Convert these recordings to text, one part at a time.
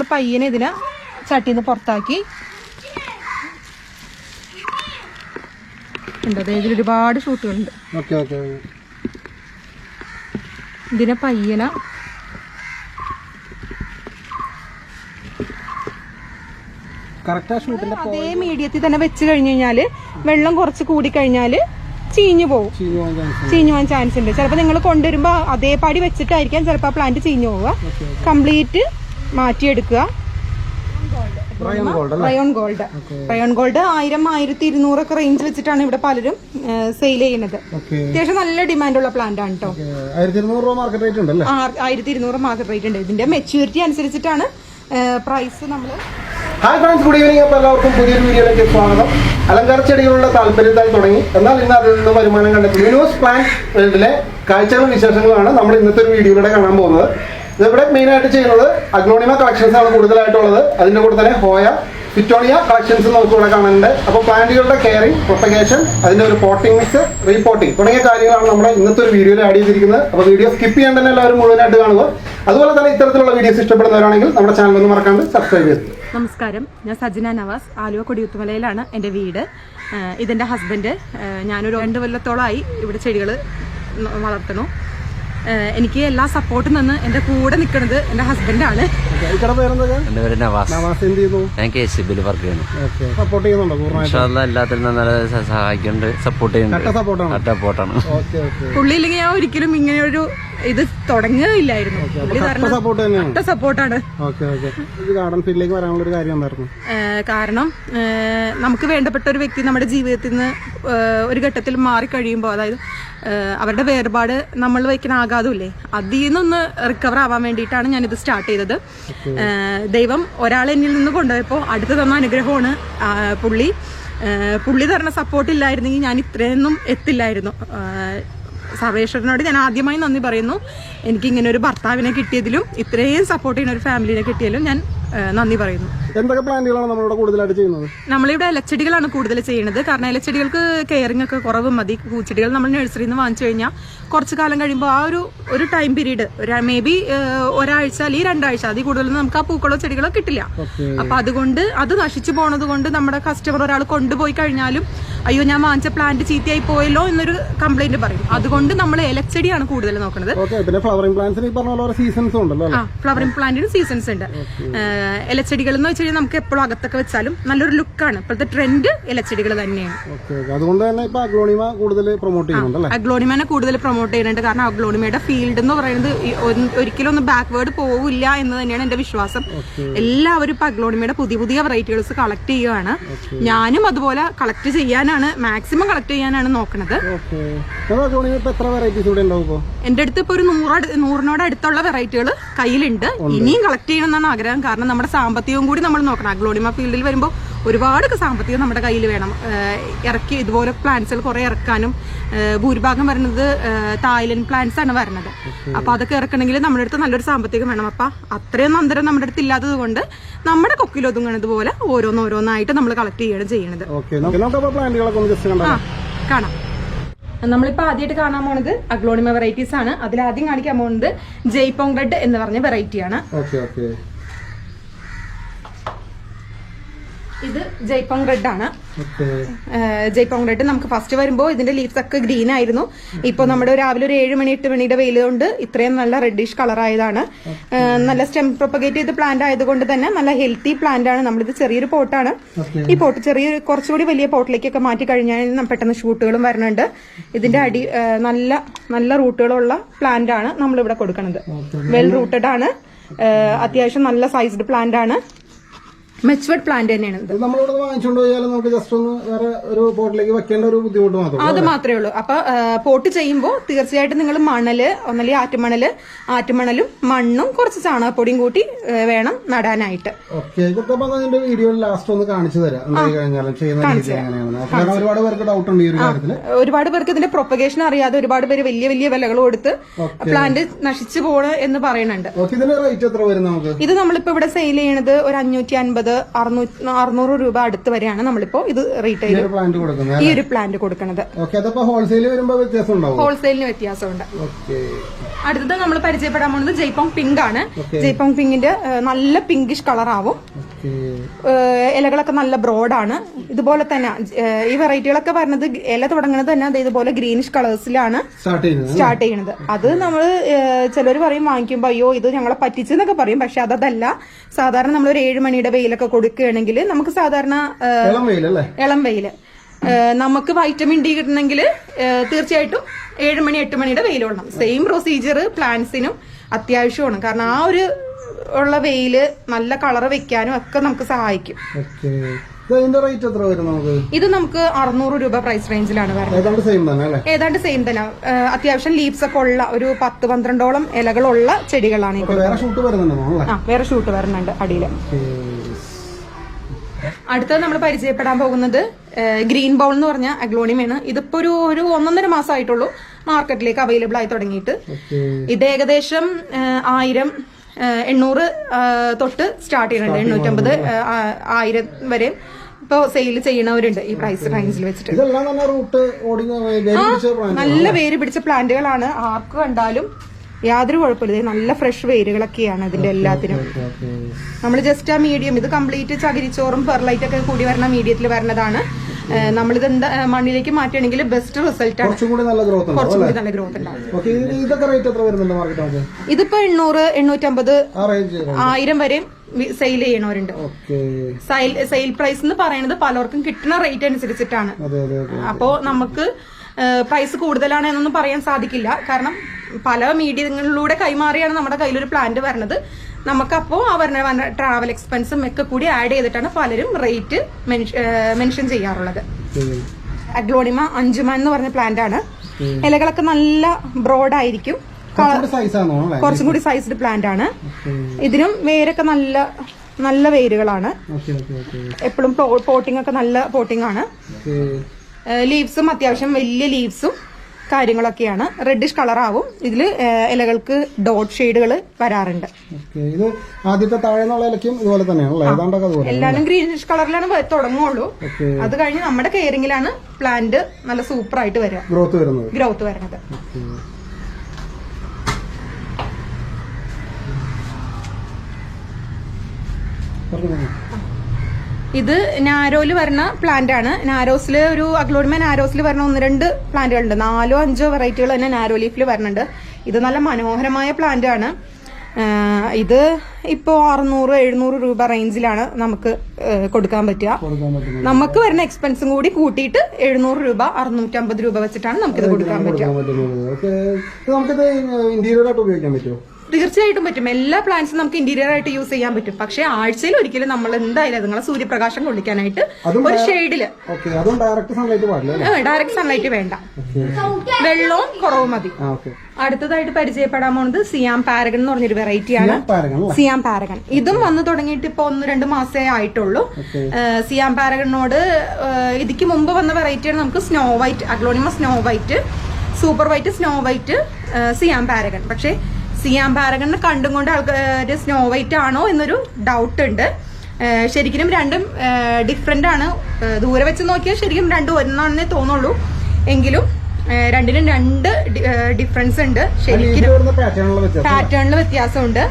നമ്മൾ പയ്യനെ ഇതിനെ ചട്ടിയിൽ നിന്ന് പുറത്താക്കി. ഉണ്ട് അതായത് ഒരുപാട് ഷൂട്ടുകളുണ്ട് ഇതിനെ പയ്യന അതേ മീഡിയത്തിൽ തന്നെ വെച്ച് കഴിഞ്ഞു കഴിഞ്ഞാൽ വെള്ളം കുറച്ച് കൂടി കഴിഞ്ഞാൽ ചീഞ്ഞു പോകും ചീഞ്ഞു പോകാൻ ചാൻസ് ചീഞ്ഞു പോകാൻ ചാൻസ് ഉണ്ട്. ചിലപ്പോൾ നിങ്ങൾ കൊണ്ടുവരുമ്പോൾ അതേപാടി വെച്ചിട്ടായിരിക്കാം ചിലപ്പോൾ ആ പ്ലാന്റ് ചീഞ്ഞു പോവുക. കംപ്ലീറ്റ് മാറ്റിയെടുക്കുക. പ്രയോൺ ഗോൾഡ് അല്ലേ? റയോൺ ഗോൾഡ് റയോൺ ഗോൾഡ് ആയിരം ആയിരത്തി ഇരുന്നൂറൊക്കെ റേഞ്ച് വെച്ചിട്ടാണ് ഇവിടെ പലരും സെയിൽ ചെയ്യുന്നത്. അത്യാവശ്യം നല്ല ഡിമാൻഡുള്ള പ്ലാന്റ് ആണ് കേട്ടോ ആയിരത്തി ഇരുന്നൂറ് രൂപ മാർക്കറ്റ് റേറ്റ് ഉണ്ടല്ലേ? ആയിരത്തി ഇരുന്നൂറ് മാർക്കറ്റ് റേറ്റ് ഉണ്ട്. ഇതിന്റെ മെച്യൂരിറ്റി അനുസരിച്ചിട്ടാണ് പ്രൈസ് നമ്മൾ ഹായ് ഫ്രണ്ട്സ് ഗുഡ് ഈവനിങ് അപ്പോൾ എല്ലാവർക്കും പുതിയൊരു വീഡിയോയിലേക്ക് സ്വാഗതം. അലങ്കാര ചെടികളുടെ താല്പര്യത്താൽ തുടങ്ങി. എന്നാൽ ഇന്ന് അതിൽ നിന്ന് വരുമാനം കണ്ടെത്തി. ന്യൂസ് പ്ലാന്റ് വേൾഡിലെ കാഴ്ചകളും വിശേഷങ്ങളാണ് നമ്മൾ ഇന്നത്തെ ഒരു വീഡിയോയിലൂടെ കാണാൻ പോകുന്നത്. ഇതിവിടെ മെയിനായിട്ട് ചെയ്യുന്നത് അഗ്നോണിമ കളക്ഷൻസ് ആണ് കൂടുതലായിട്ടുള്ളത്. അതിന്റെ കൂടെ തന്നെ ഹോയ ഫിറ്റോണിയ കളക്ഷൻസ് നമുക്ക് ഇവിടെ കാണുന്നുണ്ട് അപ്പോൾ പ്ലാന്റുകളുടെ കെയറിംഗ് പ്രൊപ്പഗേഷൻ അതിന്റെ ഒരു പോട്ടിംഗ് മിക്സ് റീപോട്ടിംഗ് തുടങ്ങിയ കാര്യങ്ങളാണ് നമ്മുടെ ഇന്നത്തെ ഒരു വീഡിയോയിൽ ആഡ് ചെയ്തിരിക്കുന്നത്. അപ്പോൾ വീഡിയോ സ്കിപ്പ് ചെയ്യാൻ തന്നെ എല്ലാവരും മുഴുവനായിട്ട് കാണുക. അതുപോലെ തന്നെ ഇത്തരത്തിലുള്ള വീഡിയോസ് ഇഷ്ടപ്പെടുന്നവരാണെങ്കിൽ നമ്മുടെ ചാനൽ ഒന്ന് മറക്കാണ്ട് സബ്സ്ക്രൈബ് ചെയ്തു നമസ്കാരം. ഞാൻ സജന നവാസ് ആലുവ കൊടിയുത്തുമലയിലാണ് എന്റെ വീട്. ഇതെന്റെ ഹസ്ബൻഡ്. ഞാനൊരു രണ്ട് കൊല്ലത്തോളമായി ഇവിടെ ചെടികൾ വളർത്തണു എനിക്ക് എല്ലാ സപ്പോർട്ടും നിന്ന് എന്റെ കൂടെ നിൽക്കുന്നത് എന്റെ ഹസ്ബൻഡാണ് എന്റെ പേര് നവാസ്. നവാസ് എന്ത് ചെയ്യുന്നു? ഞാൻ കെ എസ് ബിയിൽ വർക്ക് ചെയ്യുന്നു. ഓക്കെ. സപ്പോർട്ട് ചെയ്യുന്നുണ്ടോ എല്ലാത്തിനും നല്ല സഹായിക്കുന്നുണ്ട്. സപ്പോർട്ട് കട്ട ചെയ്യുന്നുണ്ട് സപ്പോർട്ടാണ് കട്ട സപ്പോർട്ടാണ് ഓക്കെ ഓക്കെ. പുള്ളി ഇല്ലെങ്കിൽ ഞാൻ ഒരിക്കലും ഇങ്ങനെ ഒരു ഇത് തുടങ്ങുകയില്ലായിരുന്നു. ഒറ്റ സപ്പോർട്ടാണ് കാരണം നമുക്ക് വേണ്ടപ്പെട്ട ഒരു വ്യക്തി നമ്മുടെ ജീവിതത്തിൽ നിന്ന് ഒരു ഘട്ടത്തിൽ മാറിക്കഴിയുമ്പോൾ അതായത് അവരുടെ വേർപാട് നമ്മൾ വയ്ക്കുന്ന ആഘാതമില്ലേ അതിൽ നിന്നൊന്ന് റിക്കവർ ആവാൻ വേണ്ടിയിട്ടാണ് ഞാനിത് സ്റ്റാർട്ട് ചെയ്തത്. ദൈവം ഒരാളെ എന്നിൽ നിന്ന് കൊണ്ടുപോയപ്പോൾ അടുത്ത് തന്ന അനുഗ്രഹമാണ് പുള്ളി. പുള്ളി തരണ സപ്പോർട്ട് ഇല്ലായിരുന്നെങ്കിൽ ഞാൻ ഇത്രയൊന്നും എത്തില്ലായിരുന്നു. സർവേശ്വരനോട് ഞാൻ ആദ്യമായി നന്ദി പറയുന്നു. എനിക്ക് ഇങ്ങനെ ഒരു ഭർത്താവിനെ കിട്ടിയതിലും ഇത്രയും സപ്പോർട്ട് ചെയ്യുന്ന ഒരു ഫാമിലിനെ കിട്ടിയതിലും ഞാൻ നന്ദി പറയുന്നു. എന്തൊക്കെ പ്ലാന്റുകളാണ് നമ്മളിവിടെ കൂടുതലായിട്ട് ചെയ്യുന്നത്? നമ്മളിവിടെ ഇലച്ചെടികളാണ് കൂടുതൽ ചെയ്യുന്നത്. കാരണം ഇലച്ചെടികൾക്ക് കെയറിംഗ് ഒക്കെ കുറവ് മതി. പൂച്ചെടികൾ നമ്മൾ നഴ്സറിയിൽ നിന്ന് വാങ്ങിച്ചു കഴിഞ്ഞാൽ കുറച്ച് കാലം കഴിയുമ്പോൾ ആ ഒരു ഒരു ടൈം പീരീഡ് മേ ബി ഒരാഴ്ച അല്ലെങ്കിൽ രണ്ടാഴ്ച അതിൽ കൂടുതലൊന്നും നമുക്ക് ആ പൂക്കളോ ചെടികളോ കിട്ടില്ല. അപ്പൊ അതുകൊണ്ട് അത് നശിച്ചു പോണത് കൊണ്ട് നമ്മുടെ കസ്റ്റമർ ഒരാൾ കൊണ്ടുപോയി കഴിഞ്ഞാലും അയ്യോ ഞാൻ വാങ്ങിച്ച പ്ലാന്റ് ചീത്തയായി പോയല്ലോ എന്നൊരു കംപ്ലൈന്റ് പറയും. അതുകൊണ്ട് നമ്മൾ ഇലച്ചെടിയാണ് കൂടുതൽ നോക്കുന്നത്. പിന്നെ ഫ്ലവറിംഗ് പ്ലാന്റ്സിന് സീസൺസ് ഉണ്ടല്ലോ ഫ്ലവറിംഗ് പ്ലാന്റിന് സീസൺസ് ഉണ്ട്. ഇലച്ചെടികൾ എന്ന് വെച്ച് കഴിഞ്ഞാൽ നമുക്ക് എപ്പോഴും അകത്തൊക്കെ വെച്ചാലും നല്ലൊരു ലുക്കാണ് ഇപ്പോഴത്തെ ട്രെൻഡ് ഇലച്ചെടികൾ തന്നെയാണ്. അതുകൊണ്ട് തന്നെ ഇപ്പൊ അഗ്ലോണിമ കൂടുതൽ പ്രൊമോട്ട് ചെയ്യുന്നുണ്ടല്ലേ? അഗ്ലോണിമനെ കൂടുതൽ പ്രൊമോട്ട് ചെയ്യുന്നുണ്ട്. കാരണം അഗ്ലോണിമയുടെ ഫീൽഡ് എന്ന് പറയുന്നത് ഒരിക്കലും ഒന്ന് ബാക്ക്വേർഡ് പോവില്ല എന്ന് തന്നെയാണ് എന്റെ വിശ്വാസം. എല്ലാവരും ഇപ്പൊ അഗ്ലോണിമയുടെ പുതിയ പുതിയ വെറൈറ്റികൾസ് കളക്ട് ചെയ്യുകയാണ് ഞാനും അതുപോലെ കളക്ട് ചെയ്യാനാണ് മാക്സിമം കളക്ട് ചെയ്യാനാണ് നോക്കുന്നത് എന്റെ അടുത്ത് ഇപ്പൊ ഒരു നൂറ് നൂറിനോട് അടുത്തുള്ള വെറൈറ്റികൾ കയ്യിലുണ്ട്. ഇനിയും കളക്ട് ചെയ്യണം എന്നാണ് ആഗ്രഹം. കാരണം നമ്മുടെ സാമ്പത്തികവും കൂടി നമ്മൾ നോക്കണം. അഗ്ലോണിമ ഫീൽഡിൽ വരുമ്പോൾ ഒരുപാട് സാമ്പത്തികം നമ്മുടെ കയ്യിൽ വേണം. ഇറക്കി ഇതുപോലെ പ്ലാന്റ്സുകൾ കുറെ ഇറക്കാനും ഭൂരിഭാഗം വരുന്നത് തായ്ലൻഡ് പ്ലാന്റ്സ് ആണ് വരുന്നത്. അപ്പൊ അതൊക്കെ ഇറക്കണമെങ്കിൽ നമ്മുടെ അടുത്ത് നല്ലൊരു സാമ്പത്തികം വേണം. അപ്പൊ അത്രയും അന്തരം നമ്മുടെ അടുത്ത് ഇല്ലാത്തത് കൊണ്ട് നമ്മുടെ കൊക്കിലൊതുങ്ങുന്നത് പോലെ ഓരോന്നോരോന്നായിട്ട് നമ്മൾ കളക്ട് ചെയ്യണം ചെയ്യണത്. കാണാം. നമ്മളിപ്പോ ആദ്യമായിട്ട് കാണാൻ പോണത് അഗ്ലോണിമ വെറൈറ്റീസ് ആണ്. അതിൽ ആദ്യം കാണിക്കാൻ പോകുന്നത് ജയ്പോങ് റെഡ് എന്ന് പറഞ്ഞ വെറൈറ്റിയാണ് ഓക്കെ ഓക്കെ ഇത് ജയ്പോങ് റെഡ് ആണ്. ജയ്പോങ് റെഡ് നമുക്ക് ഫസ്റ്റ് വരുമ്പോൾ ഇതിന്റെ ലീവ്സ് ഒക്കെ ഗ്രീൻ ആയിരുന്നു. ഇപ്പൊ നമ്മുടെ രാവിലെ ഒരു ഏഴ് മണി എട്ട് മണിയുടെ വെയിൽ കൊണ്ട് ഇത്രയും നല്ല റെഡിഷ് കളർ ആയതാണ്. നല്ല സ്റ്റെം പ്രൊപ്പഗേറ്റ് ചെയ്ത പ്ലാന്റ് ആയതുകൊണ്ട് തന്നെ നല്ല ഹെൽത്തി പ്ലാന്റ് ആണ്. നമ്മളിത് ചെറിയൊരു പോട്ടാണ്. ഈ പോട്ട് ചെറിയ കുറച്ചുകൂടി വലിയ പോട്ടിലേക്കൊക്കെ മാറ്റി കഴിഞ്ഞാൽ പെട്ടെന്ന് ഷൂട്ടുകളും വരുന്നുണ്ട് ഇതിന്റെ അടി നല്ല നല്ല റൂട്ടുകളുള്ള പ്ലാന്റ് ആണ് നമ്മളിവിടെ കൊടുക്കുന്നത് വെൽ റൂട്ടഡ് ആണ്. അത്യാവശ്യം നല്ല സൈസ്ഡ് പ്ലാന്റ് ആണ്. മെച്ചുവേർഡ് പ്ലാന്റ് തന്നെയാണ് ഇത്. നമ്മളിവിടെ വാങ്ങിച്ചുകൊണ്ട് നമുക്ക് ജസ്റ്റ് ഒന്ന് വേറെ ഒരു പോട്ടിലേക്ക് വെക്കേണ്ട ഒരു ബുദ്ധിമുട്ട് മാത്രം അത് മാത്രമേ ഉള്ളൂ. അപ്പൊ പോട്ട് ചെയ്യുമ്പോൾ തീർച്ചയായിട്ടും നിങ്ങൾ മണൽ ഒന്നല്ലെങ്കിൽ ആറ്റുമണൽ ആറ്റുമണലും മണ്ണും കുറച്ച് ചാണകപ്പൊടിയും കൂട്ടി വേണം നടാനായിട്ട്. ഓക്കെ ലാസ്റ്റ് ഒന്ന് കാണിച്ചു തരാം. എന്തായി ചെയ്യുന്ന രീതി ഒരുപാട് പേർക്ക് ഡൗട്ട് ഉണ്ട് ഈ ഒരു കാര്യത്തിൽ ഒരുപാട് പേർക്ക് ഇതിന്റെ പ്രൊപ്പഗേഷൻ അറിയാതെ ഒരുപാട് പേര് വലിയ വലിയ വിലകൾ കൊടുത്ത് പ്ലാന്റ് നശിച്ചു പോണ് എന്ന് പറയുന്നുണ്ട്. ഇത് നമ്മളിപ്പോ ഇവിടെ സെയിൽ ചെയ്യണത് ഒരു അഞ്ഞൂറ്റി അൻപത് വരുന്നത് അറുന്നൂറ്റി അറുന്നൂറ് രൂപ അടുത്ത് വരെയാണ് നമ്മളിപ്പോ ഇത് റീറ്റെയിൽ ഈ ഒരു പ്ലാന്റ് കൊടുക്കുന്നത് ഹോൾസെയിലിന് വ്യത്യാസമുണ്ട്. അടുത്തത് നമ്മൾ പരിചയപ്പെടാൻ പോകുന്നത് ജയ്പോങ് പിങ്ക് ആണ്. ജയ്പോങ് പിങ്കിന്റെ നല്ല പിങ്കിഷ് കളർ ആവും. ഇലകളൊക്കെ നല്ല ബ്രോഡാണ് ഇതുപോലെ തന്നെ ഈ വെറൈറ്റികളൊക്കെ പറഞ്ഞത് ഇല തുടങ്ങുന്നത് തന്നെ ഇതുപോലെ ഗ്രീനിഷ് കളേഴ്സിലാണ് സ്റ്റാർട്ട് ചെയ്യുന്നത് അത് നമ്മൾ ചിലർ പറയും വാങ്ങിക്കുമ്പോൾ അയ്യോ ഇത് ഞങ്ങളെ പറ്റിച്ചെന്നൊക്കെ പറയും. പക്ഷെ അതല്ല സാധാരണ നമ്മൾ ഒരു ഏഴ് മണിയുടെ വെയിലൊക്കെ കൊടുക്കുകയാണെങ്കിൽ നമുക്ക് സാധാരണ ഇളം വെയിൽ നമുക്ക് വൈറ്റമിൻ ഡി കിട്ടണമെങ്കിൽ തീർച്ചയായിട്ടും ഏഴ് മണി എട്ട് മണിയുടെ വെയിൽ വേണം സെയിം പ്രൊസീജിയർ പ്ലാന്റ്സിനും അത്യാവശ്യമാണ്. കാരണം ആ ഒരു ഉള്ള വെയിൽ നല്ല കളർ വെക്കാനും ഒക്കെ നമുക്ക് സഹായിക്കും. ഇത് നമുക്ക്? അറുന്നൂറ് രൂപ പ്രൈസ് റേഞ്ചിലാണ് വരുന്നത്. ഏതാണ്ട് സെയിം തന്നെ അത്യാവശ്യം ലീവ്സ് ഒക്കെ ഉള്ള ഒരു പത്ത് പന്ത്രണ്ടോളം ഇലകളുള്ള ചെടികളാണ് വേറെ ഷൂട്ട് വരുന്നുണ്ടോ അടിയിൽ അടുത്തത് നമ്മൾ പരിചയപ്പെടാൻ പോകുന്നത് ഗ്രീൻ ബൗൾ എന്ന് പറഞ്ഞ അഗ്ലോണിയമാണ് ഇതിപ്പോ ഒരു ഒരു ഒന്നൊന്നര മാസമായിട്ടുള്ളൂ മാർക്കറ്റിലേക്ക് അവൈലബിൾ ആയി തുടങ്ങിയിട്ട്. ഇത് ഏകദേശം ആയിരം എണ്ണൂറ് തൊട്ട് സ്റ്റാർട്ട് ചെയ്യുന്നുണ്ട് എണ്ണൂറ്റമ്പത് ആയിരം വരെ ഇപ്പോ സെയിൽ ചെയ്യുന്നവരുണ്ട്. ഈ പ്രൈസ് റേഞ്ചിൽ വെച്ചിട്ട്. നല്ല വേര് പിടിച്ച പ്ലാന്റുകളാണ് ആർക്ക് കണ്ടാലും യാതൊരു കുഴപ്പമില്ല. നല്ല ഫ്രഷ് വേരുകളൊക്കെയാണ് ഇതിന്റെ എല്ലാത്തിനും. നമ്മൾ ജസ്റ്റ് ആ മീഡിയം ഇത് കംപ്ലീറ്റ് ചകിരിച്ചോറും പെർലൈറ്റ് ഒക്കെ കൂടി വരുന്ന മീഡിയത്തിൽ വരുന്നതാണ് നമ്മളിത് മണ്ണിലേക്ക് മാറ്റുകയാണെങ്കിൽ ബെസ്റ്റ് റിസൾട്ട് ആണ്. കുറച്ചും കൂടി നല്ല ഗ്രോത്ത് ഉണ്ടാവും ഇതൊക്കെ റേറ്റ് എത്ര വരുന്നുണ്ട് മാർക്കറ്റ് നമുക്ക് ഇതിപ്പോ എണ്ണൂറ് എണ്ണൂറ്റമ്പത് ആയിരം വരെയും സെയിൽ ചെയ്യണവരുണ്ട്. ഓക്കെ സെയിൽ പ്രൈസ് എന്ന് പറയുന്നത് പലർക്കും കിട്ടുന്ന റേറ്റ് അനുസരിച്ചിട്ടാണ്. അപ്പോ നമുക്ക് പ്രൈസ് കൂടുതലാണ് എന്നൊന്നും പറയാൻ സാധിക്കില്ല. കാരണം പല മീഡിയങ്ങളിലൂടെ കൈമാറിയാണ് നമ്മുടെ കയ്യിലൊരു പ്ലാന്റ് വരുന്നത് നമുക്കപ്പോ ആ വരുന്ന ട്രാവൽ എക്സ്പെൻസും ഒക്കെ കൂടി ആഡ് ചെയ്തിട്ടാണ് പലരും റേറ്റ് മെൻഷൻ ചെയ്യാറുള്ളത്. അഗ്ലോണിമ അഞ്ചുമ എന്ന് പറഞ്ഞ പ്ലാന്റ് ആണ്. ഇലകളൊക്കെ നല്ല ബ്രോഡ് ആയിരിക്കും. കുറച്ചും കൂടി സൈസ്ഡ് പ്ലാന്റ് ആണ്. ഇതിനും വേരൊക്കെ നല്ല നല്ല വേരുകളാണ്. എപ്പോഴും പോട്ടിംഗ് ഒക്കെ നല്ല പോട്ടിംഗ് ആണ്. ലീവ്സും അത്യാവശ്യം വലിയ ലീവ്സും കാര്യങ്ങളൊക്കെയാണ്. റെഡിഷ് കളർ ആവും. ഇതിൽ ഇലകൾക്ക് ഡോട്ട് ഷെയ്ഡുകൾ വരാറുണ്ട്. ഇത് ആദ്യത്തെ താഴെ ഇലക്കും ഇലയ്ക്കും ഇതുപോലെ തന്നെയാണ് എല്ലാവരും ഗ്രീനിഷ് കളറിലാണ് തുടങ്ങുള്ളൂ. അത് കഴിഞ്ഞ് നമ്മുടെ കെയറിംഗിലാണ് പ്ലാന്റ് നല്ല സൂപ്പർ ആയിട്ട് വരിക ഗ്രോത്ത് വരുന്നത്. ഗ്രോത്ത് വരുന്നത്. പറഞ്ഞോ. ഇത് നാരോയിൽ വരുന്ന പ്ലാന്റ് ആണ്. നാരോസിൽ ഒരു അഗ്ലോഡിമ നാരോസിൽ വരുന്ന ഒന്ന് രണ്ട് പ്ലാന്റുകളുണ്ട് നാലോ അഞ്ചോ വെറൈറ്റികൾ തന്നെ നാരോ ലീഫിൽ വരുന്നുണ്ട്. ഇത് നല്ല മനോഹരമായ പ്ലാന്റ് ആണ്. ഇത് ഇപ്പോൾ അറുന്നൂറ് എഴുന്നൂറ് രൂപ റേഞ്ചിലാണ് നമുക്ക് കൊടുക്കാൻ പറ്റുക. നമുക്ക് വരുന്ന എക്സ്പെൻസും കൂടി കൂട്ടിയിട്ട് എഴുന്നൂറ് രൂപ അറുന്നൂറ്റമ്പത് രൂപ വെച്ചിട്ടാണ് നമുക്കിത് കൊടുക്കാൻ പറ്റുക. നമുക്കിത് ഇന്റീരിയർ ആയിട്ട് ഉപയോഗിക്കാൻ പറ്റുമോ? തീർച്ചയായിട്ടും പറ്റും. എല്ലാ പ്ലാന്റ്സും നമുക്ക് ഇന്റീരിയർ ആയിട്ട് യൂസ് ചെയ്യാൻ പറ്റും. പക്ഷേ ആഴ്ചയിൽ ഒരിക്കലും നമ്മൾ എന്തായാലും നിങ്ങളെ സൂര്യപ്രകാശം കൊള്ളിക്കാനായിട്ട് ഒരു ഷെയ്ഡിൽ ഡയറക്റ്റ് സൺലൈറ്റ് വേണ്ട. വെള്ളവും കുറവും മതി. അടുത്തതായിട്ട് പരിചയപ്പെടാൻ പോകുന്നത് സിയാം പാരഗൺ എന്ന് പറഞ്ഞൊരു വെറൈറ്റിയാണ് പാരഗൺ സിയാം പാരഗൺ. ഇതും വന്നു തുടങ്ങിയിട്ട് ഇപ്പൊ ഒന്ന് രണ്ട് മാസേ ആയിട്ടുള്ളൂ. സിയാം പാരഗണിനോട് ഇതിക്ക് മുമ്പ് വന്ന വെറൈറ്റിയാണ് നമുക്ക് snow white aglaonema snow white super white snow white Siam paragon. പക്ഷേ സിയാം പാരഗണിനെ കണ്ടും കൊണ്ട് ആൾക്കാർ സ്നോ വൈറ്റ് ആണോ എന്നൊരു ഡൗട്ട് ഉണ്ട്. ശരിക്കും രണ്ടും ഡിഫറെന്റ് ആണ്. ദൂരെ വെച്ച് നോക്കിയാൽ ശരിക്കും രണ്ടും ഒന്നാണെന്നേ തോന്നുള്ളൂ. എങ്കിലും രണ്ടിനും രണ്ട് ഡിഫറൻസ് ഉണ്ട്. ശരിക്കും പാറ്റേണിൽ വ്യത്യാസമുണ്ട്.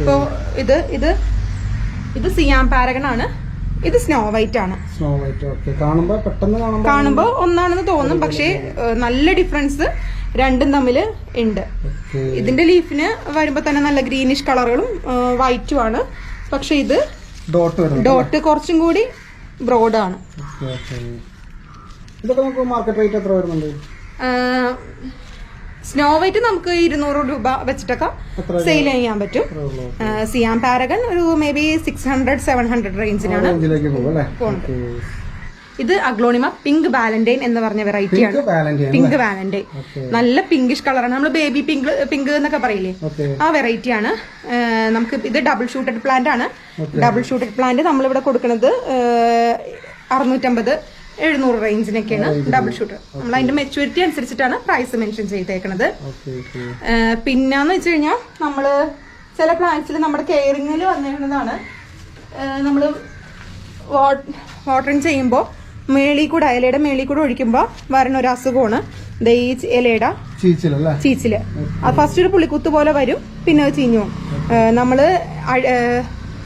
ഇപ്പോ ഇത് ഇത് ഇത് സിയാം പാരഗൺ ആണ് ഇത് സ്നോ വൈറ്റ് ആണ്. സ്നോ വൈറ്റ് ഓക്കെ കാണുമ്പോ പെട്ടെന്ന് കാണുമ്പോ കാണുമ്പോ ഒന്നാണെന്ന് തോന്നും. പക്ഷേ നല്ല ഡിഫറൻസ് രണ്ടും തമ്മിൽ ഉണ്ട്. ഇതിന്റെ ലീഫിന് വരുമ്പോ തന്നെ നല്ല ഗ്രീനിഷ് കളറുകളും വൈറ്റും ആണ്. പക്ഷെ ഇത് ഡോട്ട് കുറച്ചും കൂടി ബ്രോഡാണ് ഓക്കെ ഓക്കെ. ഇതൊക്കെ നമുക്ക് മാർക്കറ്റ് റേറ്റ് എത്ര വരുന്നുണ്ട്? സ്നോ വൈറ്റ് നമുക്ക് ഇരുന്നൂറ് രൂപ വെച്ചിട്ടൊക്കെ സെയിൽ ചെയ്യാൻ പറ്റും. സിയാം പാരഗൺ ഒരു maybe six hundred seven hundred റേഞ്ചിനാണ് പോകുന്നത്. ഇത് അഗ്ലോണിമ പിങ്ക് വാലന്റൈൻ എന്ന് പറഞ്ഞ വെറൈറ്റി ആണ്. പിങ്ക് വാലന്റൈൻ നല്ല പിങ്കിഷ് കളറാണ് നമ്മൾ ബേബി പിങ്ക് പിങ്ക് എന്നൊക്കെ പറയില്ലേ? ആ വെറൈറ്റി ആണ്. നമുക്ക് ഇത് ഡബിൾ ഷൂട്ടഡ് പ്ലാന്റ് ആണ്. ഡബിൾ ഷൂട്ടഡ് പ്ലാന്റ് നമ്മളിവിടെ കൊടുക്കുന്നത് അറുന്നൂറ്റമ്പത് എഴുന്നൂറ് റേഞ്ചിനൊക്കെയാണ് ഡബിൾ ഷൂട്ടർ നമ്മൾ അതിന്റെ മെച്ചൂരിറ്റി അനുസരിച്ചിട്ടാണ് പ്രൈസ് മെൻഷൻ ചെയ്തേക്കുന്നത് പിന്നെന്ന് വെച്ച് കഴിഞ്ഞാൽ നമ്മൾ ചില പ്ലാന്റ്സിൽ നമ്മുടെ കെയറിങ്ങിൽ വന്നിരുന്നതാണ് നമ്മൾ വാട്ടറിങ് ചെയ്യുമ്പോൾ മേളിൽ കൂടെ ഇലയുടെ മേളിൽ കൂടെ ഒഴിക്കുമ്പോൾ വരണ ഒരു അസുഖമാണ്. ഈ ഇലയുടെ ചീച്ചിൽ. അത് ഫസ്റ്റ് ഒരു പുളിക്കുത്ത് പോലെ വരും പിന്നെ അത് ചീഞ്ഞു നമ്മൾ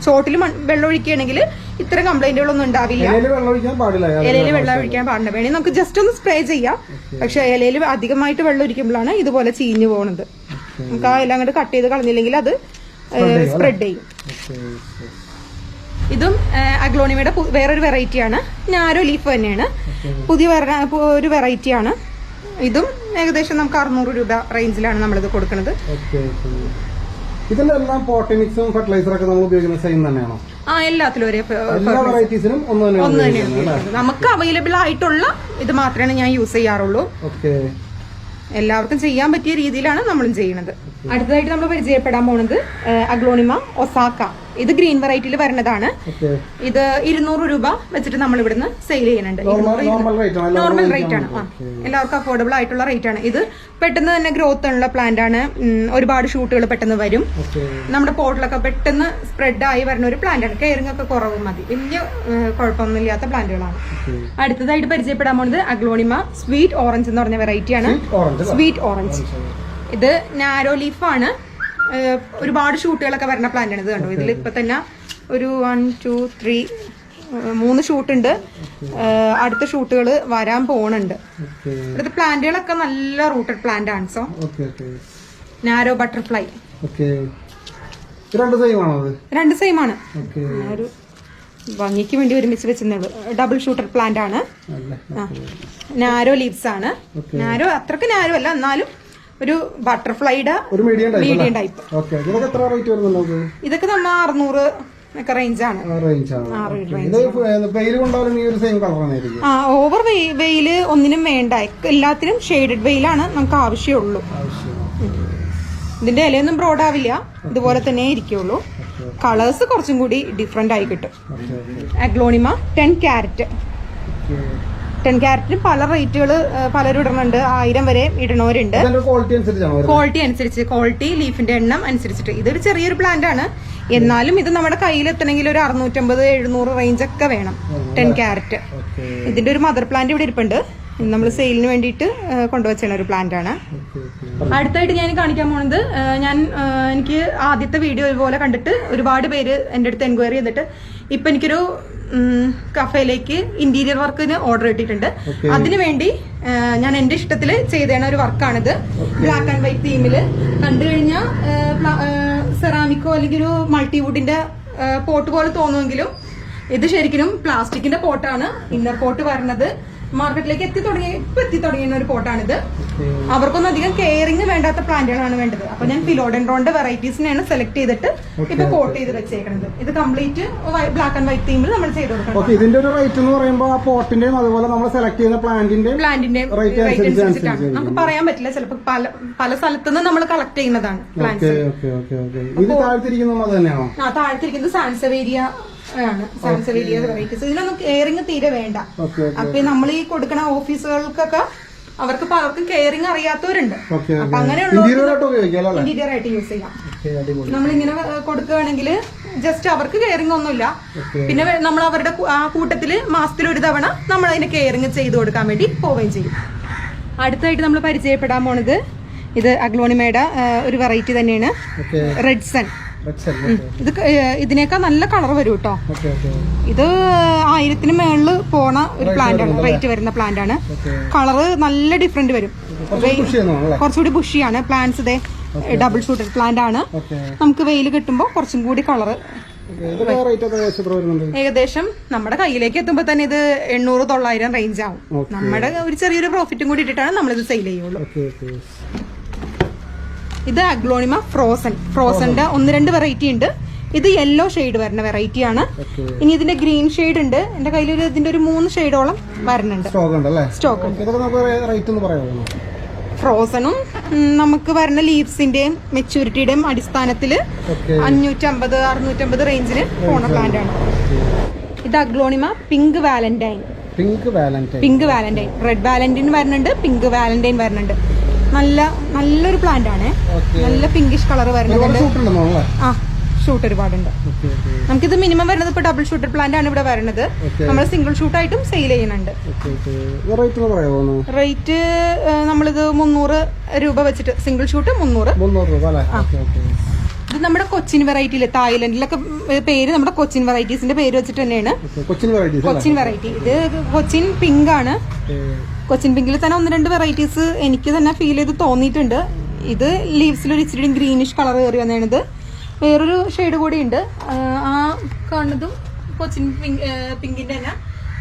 ചോട്ടിൽ വെള്ളം ഒഴിക്കുകയാണെങ്കിൽ ഇത്തരം കംപ്ലൈന്റുകളൊന്നും ഉണ്ടാവില്ല. ഇലയിൽ വെള്ളം ഒഴിക്കാൻ പാടില്ല ഇലയിൽ വെള്ളം ഒഴിക്കാൻ പാടില്ല. വേണമെങ്കിൽ നമുക്ക് ജസ്റ്റ് ഒന്ന് സ്പ്രേ ചെയ്യാം. പക്ഷെ ഇലയിൽ അധികമായിട്ട് വെള്ളം ഒഴിക്കുമ്പോഴാണ് ഇതുപോലെ ചീഞ്ഞു പോകുന്നത് നമുക്ക് ആ ഇല അങ്ങോട്ട് കട്ട് ചെയ്ത് കളഞ്ഞില്ലെങ്കിൽ അത് സ്പ്രെഡ് ചെയ്യും ഇതും അഗ്ലോണിമയുടെ വേറൊരു വെറൈറ്റി ആണ്. ഞാരോ ലീഫ് തന്നെയാണ്. പുതിയ ഒരു വെറൈറ്റി ആണ്. ഇതും ഏകദേശം നമുക്ക് അറുന്നൂറ് രൂപ റേഞ്ചിലാണ് നമ്മളിത് കൊടുക്കുന്നത്. ഇതിന്റെ എല്ലാം പോട്ടമിക്സും ഫെർട്ടിലൈസർ ഒക്കെ നമ്മൾ ഉപയോഗിക്കുന്ന സെയിം തന്നെയാണോ? ആ എല്ലാത്തിലും ഒരേ വെറൈറ്റീസിനും ഒന്ന് തന്നെയാണ് നമുക്ക് അവൈലബിൾ ആയിട്ടുള്ള ഇത് മാത്രമേ ഞാൻ യൂസ് ചെയ്യാറുള്ളൂ. ഓക്കെ എല്ലാവർക്കും ചെയ്യാൻ പറ്റിയ രീതിയിലാണ് നമ്മളും ചെയ്യുന്നത്. അടുത്തതായിട്ട് നമ്മൾ പരിചയപ്പെടാൻ പോണത് അഗ്ലോണിമ ഒസാക്ക. ഇത് ഗ്രീൻ വെറൈറ്റിയിൽ വരുന്നതാണ്. ഇത് ഇരുന്നൂറ് രൂപ വെച്ചിട്ട് നമ്മൾ ഇവിടുന്ന് സെയിൽ ചെയ്യുന്നുണ്ട് നോർമൽ റേറ്റ് ആണ്. എല്ലാവർക്കും അഫോർഡബിൾ ആയിട്ടുള്ള റേറ്റ് ആണ്. ഇത് പെട്ടെന്ന് തന്നെ ഗ്രോത്ത് ഉള്ള പ്ലാന്റ് ആണ്. ഒരുപാട് ഷൂട്ടുകൾ പെട്ടെന്ന് വരും. നമ്മുടെ പോട്ടിലൊക്കെ പെട്ടെന്ന് സ്പ്രെഡ് ആയി വരുന്ന ഒരു പ്ലാന്റ് ആണ്. കെയറിംഗ് ഒക്കെ കുറവ് മതി. വലിയ കുഴപ്പമൊന്നുമില്ലാത്ത പ്ലാന്റുകളാണ് അടുത്തതായിട്ട് പരിചയപ്പെടാൻ പോകുന്നത് അഗ്ലോണിമ സ്വീറ്റ് ഓറഞ്ച് എന്ന് പറഞ്ഞ വെറൈറ്റി ആണ്. ഓറഞ്ച് സ്വീറ്റ് ഓറഞ്ച് ഇത് നാരോ ലീഫാണ് ഒരുപാട് ഷൂട്ടുകളൊക്കെ വരുന്ന പ്ലാൻ ആണ് ഇത് കണ്ടു? ഇതിൽ ഇപ്പൊ തന്നെ ഒരു വൺ ടു ത്രീ മൂന്ന് ഷൂട്ടുണ്ട്. അടുത്ത ഷൂട്ടുകൾ വരാൻ പോണുണ്ട്. അടുത്ത ഇവിടുത്തെ പ്ലാന്റുകളൊക്കെ നല്ല റൂട്ടഡ് പ്ലാന്റ് ആണ് സോ. നാരോ ബട്ടർഫ്ലൈ രണ്ട് സെയിം ആണോ ഒരു ഭംഗിക്ക് വേണ്ടി ഒരുമിച്ച് വെച്ചിരുന്നുള്ളൂ ഡബിൾ ഷൂട്ടർ പ്ലാന്റ് ആണ്. നാരോ ലീവ്സ് ആണ്. നാരോ അത്രയ്ക്ക് നാരോ അല്ല എന്നാലും ഒരു ബട്ടർഫ്ലൈയുടെ ഒരു medium type medium type okay ഇതിനൊക്കെ എത്ര റേറ്റ് വരുന്നുണ്ട് ഇതൊക്കെ നമ്മൾ അറുന്നൂറ് ഒക്കെ ഓവർ വെയിൽ ഒന്നിനും വേണ്ട. എല്ലാത്തിനും ഷെയ്ഡഡ് വെയിലാണ് നമുക്ക് ആവശ്യമുള്ളൂ. ആവശ്യം ഇതിന്റെ ഇലയൊന്നും ബ്രോഡ് ആവില്ല. ഇതുപോലെ തന്നെ ഇരിക്കുള്ളൂ. കളേഴ്സ് കുറച്ചും കൂടി ഡിഫറെന്റ് ആയി കിട്ടും. അഗ്ലോണിമ ടെൻ ക്യാരറ്റ് ടെൻ ക്യാരറ്റിന് പല റേറ്റുകൾ പലരും ഇടുന്നുണ്ട് ആയിരം വരെ ഇടണവരുണ്ട്. ക്വാളിറ്റി അനുസരിച്ച്. ക്വാളിറ്റി ലീഫിന്റെ എണ്ണം അനുസരിച്ചിട്ട്. ഇതൊരു ചെറിയൊരു പ്ലാന്റ് ആണ്. എന്നാലും ഇത് നമ്മുടെ കയ്യിൽ എത്തണമെങ്കിൽ ഒരു അറുന്നൂറ്റമ്പത് എഴുന്നൂറ് റേഞ്ച് ഒക്കെ വേണം. Ten carrot okay. ഇതിന്റെ ഒരു മദർ പ്ലാന്റ് ഇവിടെ ഇരിപ്പുണ്ട്. നമ്മൾ സെയിലിന് വേണ്ടിയിട്ട് കൊണ്ടുവച്ചാണ് ഒരു പ്ലാന്റ് ആണ്. അടുത്തായിട്ട് ഞാൻ കാണിക്കാൻ പോകുന്നത് ഞാൻ എനിക്ക് ആദ്യത്തെ വീഡിയോ ഇതുപോലെ കണ്ടിട്ട് ഒരുപാട് പേര് എന്റെ അടുത്ത് എൻക്വയറി ചെയ്തിട്ട് ഇപ്പൊ എനിക്കൊരു കഫേയിലേക്ക് ഇന്റീരിയർ വർക്കിന് ഓർഡർ ഇട്ടിട്ടുണ്ട്. അതിനുവേണ്ടി ഞാൻ എന്റെ ഇഷ്ടത്തിൽ ചെയ്തേണ ഒരു വർക്കാണിത് ബ്ലാക്ക് ആൻഡ് വൈറ്റ് തീമിൽ കണ്ടു കഴിഞ്ഞാൽ സെറാമിക്കോ അല്ലെങ്കിൽ ഒരു മൾട്ടിവുഡിന്റെ പോട്ട് പോലെ തോന്നുമെങ്കിലും ഇത് ശരിക്കും പ്ലാസ്റ്റിക്കിന്റെ പോട്ടാണ് ഇന്നർ പോട്ട് വരുന്നത് മാർക്കറ്റിലേക്ക് എത്തി തുടങ്ങിയ ഇപ്പൊ എത്തി തുടങ്ങിയ ഒരു പോട്ടാണിത് അവർക്കൊന്നും അധികം കെയറിങ് വേണ്ടാത്ത പ്ലാന്റുകളാണ് വേണ്ടത്. അപ്പൊ ഞാൻ ഫിലോഡൻഡ്രോന്റെ വെറൈറ്റീസിനെയാണ് സെലക്ട് ചെയ്തിട്ട് ഇപ്പൊ കോട്ട് ചെയ്ത് വെച്ചേക്കുന്നത് ഇത് കംപ്ലീറ്റ് ബ്ലാക്ക് ആൻഡ് വൈറ്റ് തീമിൽ നമ്മൾ ചെയ്ത് കൊടുക്കണം. ഇതിന്റെ ഒരു റേറ്റ് എന്ന് പറയുമ്പോൾ ആ പോട്ടിന്റെയും അതുപോലെ നമ്മൾ സെലക്ട് ചെയ്യുന്ന പ്ലാന്റിന്റെയും പ്ലാന്റിന്റെ Rate റേറ്റ് അനുസരിച്ച് അനുസരിച്ചിട്ടാണ്. നമുക്ക് പറയാൻ പറ്റില്ല. ചിലപ്പോൾ പല പല സ്ഥലത്തുനിന്ന് നമ്മൾ കളക്ട് ചെയ്യുന്നതാണ് പ്ലാന്റ്സ് ഇത് താഴ്ത്തിരിക്കുന്നതും തന്നെയാണോ? ആ താഴ്ത്തിരിക്കുന്നത് സാൻസവേരിയ ആണ്. സാൻസവേരിയ വെറൈറ്റീസ് ഇതിനൊന്നും കെയറിങ് തീരെ വേണ്ട. അപ്പൊ നമ്മൾ ഈ കൊടുക്കുന്ന ഓഫീസുകൾക്കൊക്കെ അവർക്ക് പലർക്കും കെയറിങ് അറിയാത്തവരുണ്ട്. അപ്പൊ അങ്ങനെയുള്ള ഇന്റീരിയർ ആയിട്ട് യൂസ് ചെയ്യാം. നമ്മൾ ഇങ്ങനെ നമ്മളിങ്ങനെ കൊടുക്കുകയാണെങ്കിൽ ജസ്റ്റ് അവർക്ക് കെയറിങ് ഒന്നുമില്ല. പിന്നെ നമ്മൾ അവരുടെ ആ കൂട്ടത്തിൽ മാസത്തിൽ ഒരു തവണ നമ്മൾ അതിന് കെയറിങ് ചെയ്ത് കൊടുക്കാൻ വേണ്ടി പോവുകയും ചെയ്യും. അടുത്തായിട്ട് നമ്മൾ പരിചയപ്പെടാൻ പോണത് ഇത് അഗ്ലോണിമയുടെ ഒരു വെറൈറ്റി തന്നെയാണ്. റെഡ്സൺ ഇത് ഇതിനേക്കാ ഇതിനേക്കാൾ നല്ല കളർ വരും കേട്ടോ ഇത് ആയിരത്തിന് മേളിൽ പോണ ഒരു പ്ലാന്റ് ആണ്. റേറ്റ് വരുന്ന പ്ലാന്റ് ആണ്. കളറ് നല്ല ഡിഫറെന്റ് വരും. കുറച്ചുകൂടി ബുഷിയാണ് പ്ലാന്റ്സ് ഇതേ ഡബിൾ ഷൂട്ടഡ് പ്ലാന്റ് ആണ്. നമുക്ക് വെയിൽ കിട്ടുമ്പോൾ കുറച്ചും കൂടി കളറ് ഒക്കെ ഏകദേശം നമ്മുടെ കയ്യിലേക്ക് എത്തുമ്പോൾ തന്നെ ഇത് എണ്ണൂറ് തൊള്ളായിരം റേഞ്ച് ആവും. നമ്മുടെ ഒരു ചെറിയൊരു പ്രോഫിറ്റും കൂടി ഇട്ടിട്ടാണ് നമ്മളിത് സെയിൽ ചെയ്യുള്ളൂ. ഇത് അഗ്ലോണിമ ഫ്രോസൺ. ഫ്രോസന്റെ ഒന്ന് രണ്ട് വെറൈറ്റി ഉണ്ട്. ഇത് യെല്ലോ ഷെയ്ഡ് വരുന്ന വെറൈറ്റി ആണ്. ഇനി ഇതിന്റെ ഗ്രീൻ ഷെയ്ഡ് ഉണ്ട്. എന്റെ കയ്യിൽ ഒരു ഇതിന്റെ ഒരു മൂന്ന് ഷെയ്ഡോളം വരുന്നുണ്ട്. സ്റ്റോക്ക് പറയാമോ? ഫ്രോസണും നമുക്ക് വരുന്ന ലീവ്സിന്റെയും മെച്ചൂരിറ്റിയുടെയും അടിസ്ഥാനത്തിൽ ഓക്കെ അഞ്ഞൂറ്റമ്പത് അറുന്നൂറ്റമ്പത് റേഞ്ചിന് പോണ പ്ലാന്റ് ആണ്. ഇത് aglaonema pink valentine pink valentine pink valentine red valentine വരുന്നുണ്ട് പിങ്ക് വാലന്റൈൻ വരുന്നുണ്ട്. നല്ല നല്ലൊരു പ്ലാന്റ് ആണ്. നല്ല പിങ്കിഷ് കളർ വരുന്നത്. വരുന്നുണ്ട് ആ ഷൂട്ട് ഒരുപാടുണ്ട്. നമുക്കിത് മിനിമം വരുന്നത് ഇപ്പൊ ഡബിൾ ഷൂട്ടർ പ്ലാന്റ് ആണ് ഇവിടെ വരുന്നത്. നമ്മൾ സിംഗിൾ ഷൂട്ടായിട്ടും സെയിൽ ചെയ്യുന്നുണ്ട്. റേറ്റ് നമ്മളിത് മുന്നൂറ് രൂപ വെച്ചിട്ട് സിംഗിൾ ഷൂട്ട് മുന്നൂറ്. ഇത് നമ്മുടെ കൊച്ചിൻ വെറൈറ്റിയിൽ തായ്ലൻഡിലൊക്കെ പേര് നമ്മുടെ കൊച്ചിൻ വെറൈറ്റീസിന്റെ പേര് വെച്ചിട്ട് തന്നെയാണ്. കൊച്ചിൻ വെറൈറ്റി ഇത് കൊച്ചിൻ പിങ്ക് ആണ്. കൊച്ചിൻ പിങ്കിൽ തന്നെ ഒന്ന് രണ്ട് വെറൈറ്റീസ് എനിക്ക് തന്നെ ഫീൽ ചെയ്ത് തോന്നിയിട്ടുണ്ട്. ഇത് ലീവ്സിൽ ഒരു ഇച്ചിരി ഗ്രീനിഷ് കളർ കയറി വന്നതാണിത് വേറൊരു ഷെയ്ഡ് കൂടി ഉണ്ട്. ആ കാണുന്നതും കൊച്ചിൻ പിങ്കിന്റെ തന്നെ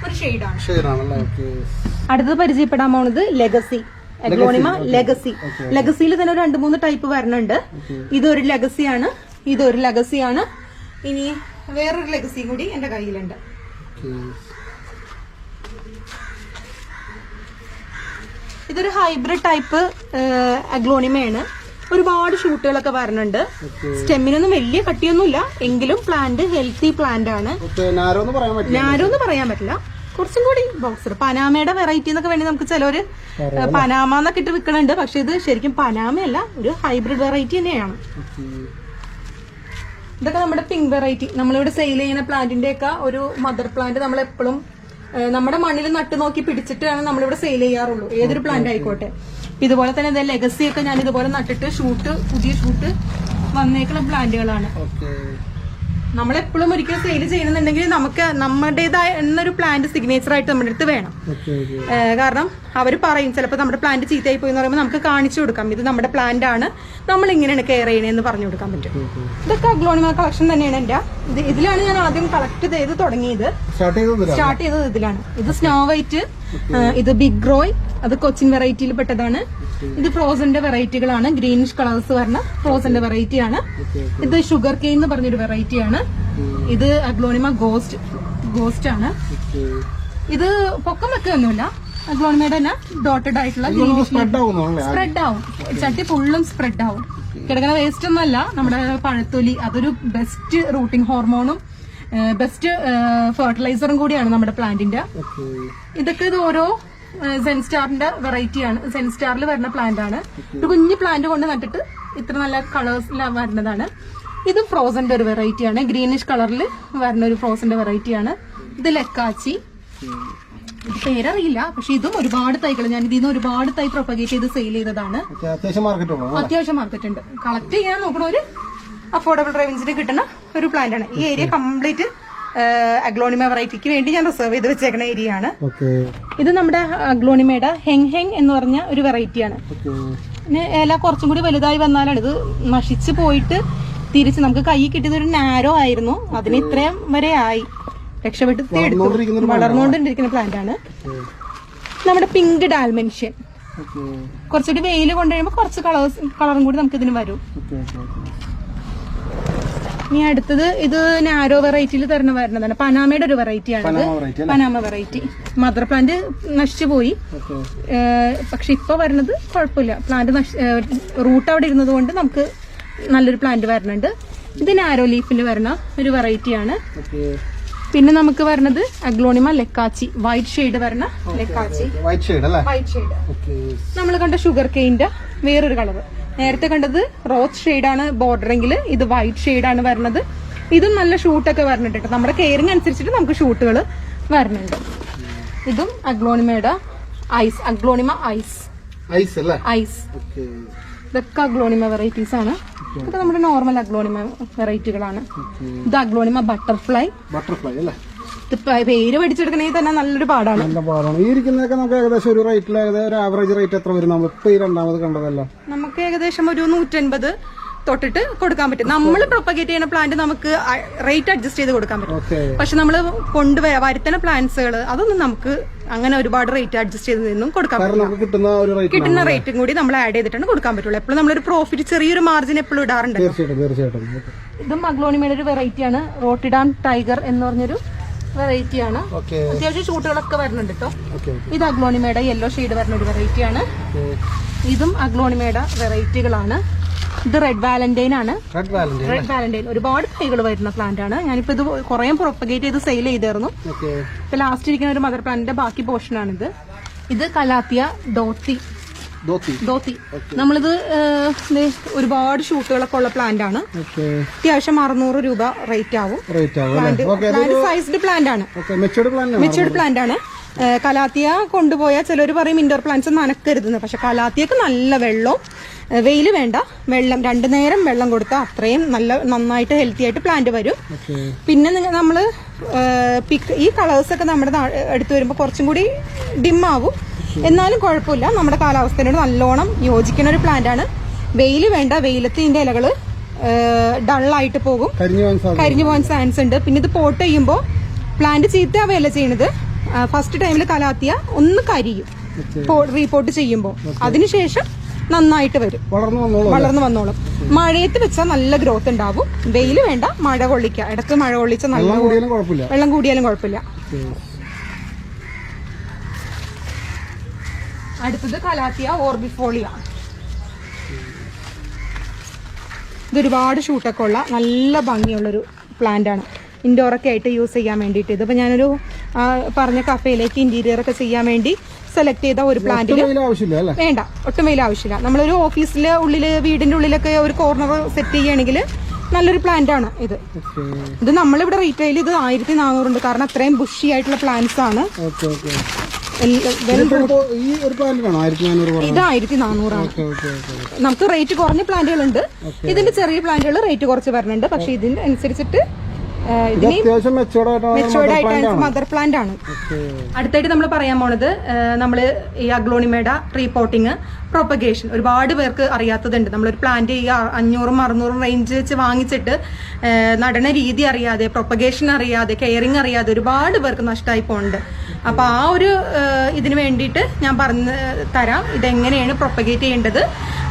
ഒരു ഷെയ്ഡാണ് അടുത്തത് പരിചയപ്പെടാൻ പോണത് ലെഗസി എഗ്ലോണിമ ലെഗസി ലെഗസിയിൽ തന്നെ രണ്ട് മൂന്ന് ടൈപ്പ് വരണുണ്ട്. ഇതൊരു ലെഗസിയാണ് ഇതൊരു ലെഗസിയാണ് ഇനി വേറൊരു ലെഗസി കൂടി എന്റെ കയ്യിലുണ്ട് ഓക്കെ ഇതൊരു ഹൈബ്രിഡ് ടൈപ്പ് അഗ്ലോണിമയാണ് ഒരുപാട് ഷൂട്ടുകളൊക്കെ വരുന്നുണ്ട് സ്റ്റെമ്മിനൊന്നും വലിയ കട്ടിയൊന്നുമില്ല. എങ്കിലും പ്ലാന്റ് ഹെൽത്തി പ്ലാന്റ് ആണ്. നാരോ എന്ന് പറയാൻ പറ്റില്ല. കുറച്ചും കൂടി ബോക്സർ പനാമയുടെ വെറൈറ്റി എന്നൊക്കെ വേണ്ടി നമുക്ക് ചിലവര് പനാമ എന്നൊക്കെ ഇട്ട് വിൽക്കണുണ്ട്. പക്ഷെ ഇത് ശരിക്കും പനാമയല്ല ഒരു ഹൈബ്രിഡ് വെറൈറ്റി തന്നെയാണ്. ഇതൊക്കെ നമ്മുടെ പിങ്ക് വെറൈറ്റി നമ്മളിവിടെ സെയിൽ ചെയ്യുന്ന പ്ലാന്റിന്റെ ഒക്കെ ഒരു മദർ പ്ലാന്റ് നമ്മൾ എപ്പോഴും നമ്മുടെ മണ്ണിൽ നട്ടു നോക്കി പിടിച്ചിട്ടാണ് നമ്മളിവിടെ സെയിൽ ചെയ്യാറുള്ളൂ. ഏതൊരു പ്ലാന്റ് ആയിക്കോട്ടെ. ഇതുപോലെ തന്നെ ഇതേ ലെഗസി ഒക്കെ ഞാൻ ഇതുപോലെ നട്ടിട്ട് ഷൂട്ട് പുതിയ ഷൂട്ട് വന്നേക്കുന്ന പ്ലാന്റുകളാണ് ഓക്കെ നമ്മളെപ്പോഴും ഒരിക്കലും സെയിൽ ചെയ്യണമെന്നുണ്ടെങ്കിൽ നമുക്ക് നമ്മുടേതായ എന്നൊരു പ്ലാന്റ് സിഗ്നേച്ചർ ആയിട്ട് നമ്മുടെ അടുത്ത് വേണം. കാരണം അവർ പറയും ചിലപ്പോൾ നമ്മുടെ പ്ലാന്റ് ചീത്തയായി പോയി എന്ന് പറയുമ്പോൾ നമുക്ക് കാണിച്ചു കൊടുക്കാം. ഇത് നമ്മുടെ പ്ലാന്റ് ആണ്. നമ്മൾ ഇങ്ങനെയാണ് കെയർ ചെയ്യണേന്ന് പറഞ്ഞു കൊടുക്കാൻ പറ്റും. ഇതൊക്കെ അഗ്ലോണിമ കളക്ഷൻ തന്നെയാണ് എന്റെ. ഇത് ഇതിലാണ് ഞാൻ ആദ്യം കളക്ട് ചെയ്ത് തുടങ്ങിയത്. സ്റ്റാർട്ട് സ്റ്റാർട്ട് ചെയ്തത് ഇതിലാണ്. ഇത് സ്നോ വൈറ്റ് ഇത് ബിഗ് റോയ് അത് കൊച്ചിൻ വെറൈറ്റിയിൽ പെട്ടതാണ് ഇത് ഫ്രോസന്റെ വെറൈറ്റികളാണ്. ഗ്രീനിഷ് കളേഴ്സ് വരുന്ന ഫ്രോസന്റെ വെറൈറ്റി ആണ് ഇത് ഷുഗർ കെയിൻ എന്ന് പറഞ്ഞൊരു വെറൈറ്റി ആണ് ഇത് അഗ്ലോണിമ ഗോസ്റ്റ് ഗോസ്റ്റ് ആണ് ഇത് പൊക്കം വെക്കൊന്നുമില്ല അഗ്ലോണിമയുടെ തന്നെ ഡോട്ടഡ് ആയിട്ടുള്ള സ്പ്രെഡ് ആവും. ചട്ടി ഫുള്ളും സ്പ്രെഡ് ആവും. കിടക്കുന്ന വേസ്റ്റ് ഒന്നല്ല നമ്മുടെ പഴത്തൊലി അതൊരു ബെസ്റ്റ് റൂട്ടിംഗ് ഹോർമോണും ബെസ്റ്റ് ഫെർട്ടിലൈസറും കൂടിയാണ് നമ്മുടെ പ്ലാന്റിന്റെ ഇതൊക്കെ ഇത് ഓരോ സെൻസ്റ്റാറിന്റെ വെറൈറ്റി ആണ്. സെൻസ്റ്റാറിൽ വരുന്ന പ്ലാന്റ് ആണ്. ഒരു കുഞ്ഞു പ്ലാന്റ് കൊണ്ട് നട്ടിട്ട് ഇത്ര നല്ല കളേഴ്സിലാണ് വരുന്നതാണ്. ഇത് ഫ്രോസന്റെ ഒരു വെറൈറ്റി ആണ്. ഗ്രീനിഷ് കളറിൽ വരുന്ന ഒരു ഫ്രോസന്റെ വെറൈറ്റി ആണ്. ഇത് ലക്കാച്ചി പേരറിയില്ല പക്ഷെ ഇതും ഒരുപാട് തൈകൾ ഞാൻ ഇതിൽ നിന്ന് ഒരുപാട് തൈ പ്രൊപ്പഗേറ്റ് ചെയ്ത് സെയിൽ ചെയ്തതാണ്. അത്യാവശ്യം മാർക്കറ്റ് ഉണ്ട്. കളക്ട് ചെയ്യാൻ നോക്കണ ഒരു അഫോർഡബിൾ റേഞ്ചിൽ കിട്ടുന്ന ഒരു പ്ലാന്റ് ആണ്. ഈ ഏരിയ കംപ്ലീറ്റ് അഗ്ലോണിമ വെറൈറ്റിക്ക് വേണ്ടി ഞാൻ റിസർവ് ചെയ്ത് വെച്ചേക്കുന്ന ഏരിയ ആണ് ഇത് നമ്മുടെ അഗ്ലോണിമയുടെ ഹെങ് ഹെങ് എന്ന് പറഞ്ഞ ഒരു വെറൈറ്റിയാണ്. പിന്നെ ഇല കുറച്ചും കൂടി വലുതായി വന്നാലാണ് ഇത് നശിച്ചു പോയിട്ട് തിരിച്ച് നമുക്ക് കൈ കിട്ടിയത് ഒരു നാരോ ആയിരുന്നു. അതിന് ഇത്രയും വരെ ആയി. രക്ഷപ്പെട്ട് വളർന്നുകൊണ്ടിരിക്കുന്ന പ്ലാന്റ് ആണ്. നമ്മുടെ പിങ്ക് ഡാൽമെൻഷ്യൻ കുറച്ചുകൂടി വെയിൽ കൊണ്ടുവരുമ്പോൾ കുറച്ച് കളേഴ്സ് കളറും കൂടി നമുക്ക് ഇതിന് വരും ഇനി അടുത്തത് ഇത് നാരോ വെറൈറ്റിയിൽ തരണ വരുന്നതാണ്. പനാമയുടെ ഒരു വെറൈറ്റി ആണ് Panama variety variety mother plant നശിച്ചു പോയി. പക്ഷെ ഇപ്പൊ വരുന്നത് കുഴപ്പമില്ല. പ്ലാന്റ് റൂട്ട് അവിടെ ഇരുന്നത് കൊണ്ട് നമുക്ക് നല്ലൊരു പ്ലാന്റ് വരുന്നുണ്ട് ഇത് നാരോ ലീഫിൽ വരണ ഒരു വെറൈറ്റിയാണ് ആണ്. പിന്നെ നമുക്ക് വരുന്നത് അഗ്ലോണിമ ലെക്കാച്ചി വൈറ്റ് ഷെയ്ഡ് വരണ ലെക്കാച്ചി വൈറ്റ് ഷെയ്ഡ് നമ്മൾ കണ്ട ഷുഗർ കെയിന്റെ വേറൊരു കളർ നേരത്തെ കണ്ടത് റോസ് ഷെയ്ഡാണ് ബോർഡറെങ്കിൽ ഇത് വൈറ്റ് ഷെയ്ഡാണ് വരുന്നത് ഇതും നല്ല ഷൂട്ടൊക്കെ കേട്ടോ നമ്മുടെ കെയറിങ് അനുസരിച്ചിട്ട് നമുക്ക് ഷൂട്ടുകൾ വരുന്നുണ്ട് ഇതും അഗ്ലോണിമയുടെ ഐസ് അഗ്ലോണിമ ഐസ് ഐസ് അല്ലേ? ഐസ് ഇതൊക്കെ അഗ്ലോണിമ വെറൈറ്റീസ് ആണ്. ഇതൊക്കെ നമ്മുടെ നോർമൽ അഗ്ലോണിമ വെറൈറ്റികളാണ് ഇത് അഗ്ലോണിമ ബട്ടർഫ്ലൈ ബട്ടർഫ്ലൈ അല്ലേ? പേര് പഠിച്ചെടുക്കണമെങ്കിൽ തന്നെ നല്ലൊരു പാടാണ്. നല്ല പാടാണ്. ഈ ഇരിക്കുന്നതൊക്കെ നമുക്ക് ഏകദേശം ഒരു റേറ്റിൽ ഏകദേശം ഒരു ആവറേജ് റേറ്റ് എത്ര വരും? നമ്മൾ ഇപ്പൊ ഈ രണ്ടാമത് കണ്ടതല്ല? നമുക്ക് ഏകദേശം ഒരു നൂറ്റൻപത് തൊട്ടിട്ട് കൊടുക്കാൻ പറ്റും. നമ്മൾ പ്രൊപ്പഗേറ്റ് ചെയ്യുന്ന പ്ലാന്റ് നമുക്ക് റേറ്റ് അഡ്ജസ്റ്റ് ചെയ്ത് കൊടുക്കാൻ പറ്റും. പക്ഷെ നമ്മൾ കൊണ്ടുവരാ വരുത്തുന്ന പ്ലാന്റ്സുകൾ അതൊന്നും നമുക്ക് അങ്ങനെ ഒരുപാട് റേറ്റ് അഡ്ജസ്റ്റ് ചെയ്ത് നിന്നും കൊടുക്കാൻ പറ്റും പറ്റില്ല. കിട്ടുന്ന റേറ്റ് കൂടി നമ്മൾ ആഡ് ചെയ്തിട്ടാണ് കൊടുക്കാൻ പറ്റുള്ളൂ. എപ്പോഴും നമ്മളൊരു പ്രോഫിറ്റ് ചെറിയൊരു മാർജിൻ എപ്പോഴും ഇടാറുണ്ട് ഇതും അഗ്ലോണിമയുടെ ഒരു വെറൈറ്റിയാണ് റോട്ടിഡാം ടൈഗർ എന്ന് പറഞ്ഞൊരു വെറൈറ്റി ആണ്. അത്യാവശ്യം ഷൂട്ടുകളൊക്കെ വരുന്നുണ്ട് കേട്ടോ ഇത് അഗ്ലോണിമയുടെ യെല്ലോ ഷെയ്ഡ് വരുന്ന ഒരു വെറൈറ്റി ആണ്. ഇതും അഗ്ലോണിമയുടെ വെറൈറ്റികളാണ് ഇത് റെഡ് വാലന്റൈൻ ആണ്. റെഡ് വാലന്റ് റെഡ് വാലന്റൈൻ ഒരുപാട് തൈകൾ വരുന്ന പ്ലാന്റ് ആണ്. ഞാനിപ്പോ ഇത് കുറേ പ്രൊപ്പഗേറ്റ് ചെയ്ത് സെയിൽ ചെയ്തായിരുന്നു ഇപ്പൊ ലാസ്റ്റ് ഇരിക്കുന്ന ഒരു മദർ പ്ലാന്റിന്റെ ബാക്കി പോർഷൻ ഇത് ഇത് കലാത്തിയ ഡോത്തി ധോത്തി. നമ്മളിത് ഒരുപാട് ഷൂട്ടുകളൊക്കെ ഉള്ള പ്ലാന്റ് ആണ്. അത്യാവശ്യം അറുന്നൂറ് രൂപ റേറ്റ് ആവും. സൈസ്ഡ് പ്ലാന്റ് ആണ്. മെച്ചൂർഡ് പ്ലാന്റ് ആണ്? കലാത്തിയ കൊണ്ടുപോയാൽ ചിലർ പറയും ഇൻഡോർ പ്ലാന്റ്സ് നനക്കരുതെന്ന്. പക്ഷെ കലാത്തിയക്ക് നല്ല വെള്ളം. വെയിൽ വേണ്ട. വെള്ളം രണ്ടു നേരം വെള്ളം കൊടുത്താൽ അത്രയും നല്ല നന്നായിട്ട് ഹെൽത്തി ആയിട്ട് പ്ലാന്റ് വരും. പിന്നെ നമ്മൾ നമ്മൾ പിക്ക് ഈ കളേഴ്സ് ഒക്കെ നമ്മുടെ എടുത്തു വരുമ്പോൾ കുറച്ചും കൂടി ഡിം ആവും. എന്നാലും കുഴപ്പമില്ല. നമ്മുടെ കാലാവസ്ഥയോട് നല്ലോണം യോജിക്കുന്ന ഒരു പ്ലാന്റ് ആണ്. വെയിൽ വേണ്ട വെയിലത്തിന്റെ ഇലകൾ ഡള്ളായിട്ട് പോകും. കരിഞ്ഞു പോകാൻ ചാൻസ് ഉണ്ട്. പിന്നെ ഇത് പോട്ട് ചെയ്യുമ്പോൾ പ്ലാന്റ് ചീത്തയാവുകയല്ല ചെയ്യണത്. ഫസ്റ്റ് ടൈമിൽ കലാത്തിയ ഒന്ന് കരിയും. റീപോർട്ട് ചെയ്യുമ്പോൾ അതിനുശേഷം നന്നായിട്ട് വരും. വളർന്നു വന്നോളൂ മഴയത്ത് വെച്ചാൽ നല്ല ഗ്രോത്ത് ഉണ്ടാവും. വെയിൽ വേണ്ട മഴ കൊള്ളിക്കുക ഇടയ്ക്ക് മഴ കൊള്ളിച്ച നല്ല വെള്ളം കൂടിയാലും കുഴപ്പമില്ല. അടുത്തത് കലാത്തിയ ഓർബിഫോളിയ ഇതൊരുപാട് ഷൂട്ടൊക്കെ ഉള്ള നല്ല ഭംഗിയുള്ളൊരു പ്ലാന്റ് ആണ്. ഇൻഡോർ ഒക്കെ ആയിട്ട് യൂസ് ചെയ്യാൻ വേണ്ടിയിട്ട്. ഇതിപ്പോൾ ഞാനൊരു പറഞ്ഞ കഫേയിലേക്ക് ഇന്റീരിയർ ഒക്കെ ചെയ്യാൻ വേണ്ടി സെലക്ട് ചെയ്ത ഒരു പ്ലാന്റ് വേണ്ട. ഒട്ടും വെയിൽ ആവശ്യമില്ല. നമ്മളൊരു ഓഫീസിലെ ഉള്ളിൽ വീടിന്റെ ഉള്ളിലൊക്കെ ഒരു കോർണർ സെറ്റ് ചെയ്യുകയാണെങ്കിൽ നല്ലൊരു പ്ലാന്റ് ആണ് ഇത്. ഇത് നമ്മളിവിടെ റീറ്റെയിൽ ഇത് ആയിരത്തി നാനൂറുണ്ട് കാരണം അത്രയും ബുഷി ആയിട്ടുള്ള പ്ലാന്റ്സ് ആണ്. ഈ ഒരു ആയിരത്തി നാനൂറ് ഇത് ആയിരത്തി നാനൂറാണ്. നമുക്ക് റേറ്റ് കുറഞ്ഞ പ്ലാന്റുകളുണ്ട് ഇതിന്റെ ചെറിയ പ്ലാന്റുകൾ റേറ്റ് കുറച്ച് വരുന്നുണ്ട് പക്ഷെ ഇതിന്റെ അനുസരിച്ചിട്ട് മെച്ചുവേർഡ് ആയിട്ട് മദർ പ്ലാന്റ് ആണ്. അടുത്തായിട്ട് നമ്മൾ പറയാൻ പോണത് നമ്മൾ ഈ അഗ്ലോണിമേഡ റീപോർട്ടിങ് പ്രൊപ്പഗേഷൻ ഒരുപാട് പേർക്ക് അറിയാത്തതുണ്ട്. നമ്മളൊരു പ്ലാന്റ് ഈ അഞ്ഞൂറും അറുന്നൂറും റേഞ്ച് വെച്ച് വാങ്ങിച്ചിട്ട് നടന രീതി അറിയാതെ പ്രൊപ്പഗേഷൻ അറിയാതെ കെയറിങ് അറിയാതെ ഒരുപാട് പേർക്ക് നഷ്ടമായി പോകുന്നുണ്ട് അപ്പോൾ ആ ഒരു ഇതിന് വേണ്ടിയിട്ട് ഞാൻ പറഞ്ഞ് തരാം. ഇതെങ്ങനെയാണ് പ്രൊപ്പഗേറ്റ് ചെയ്യേണ്ടത്?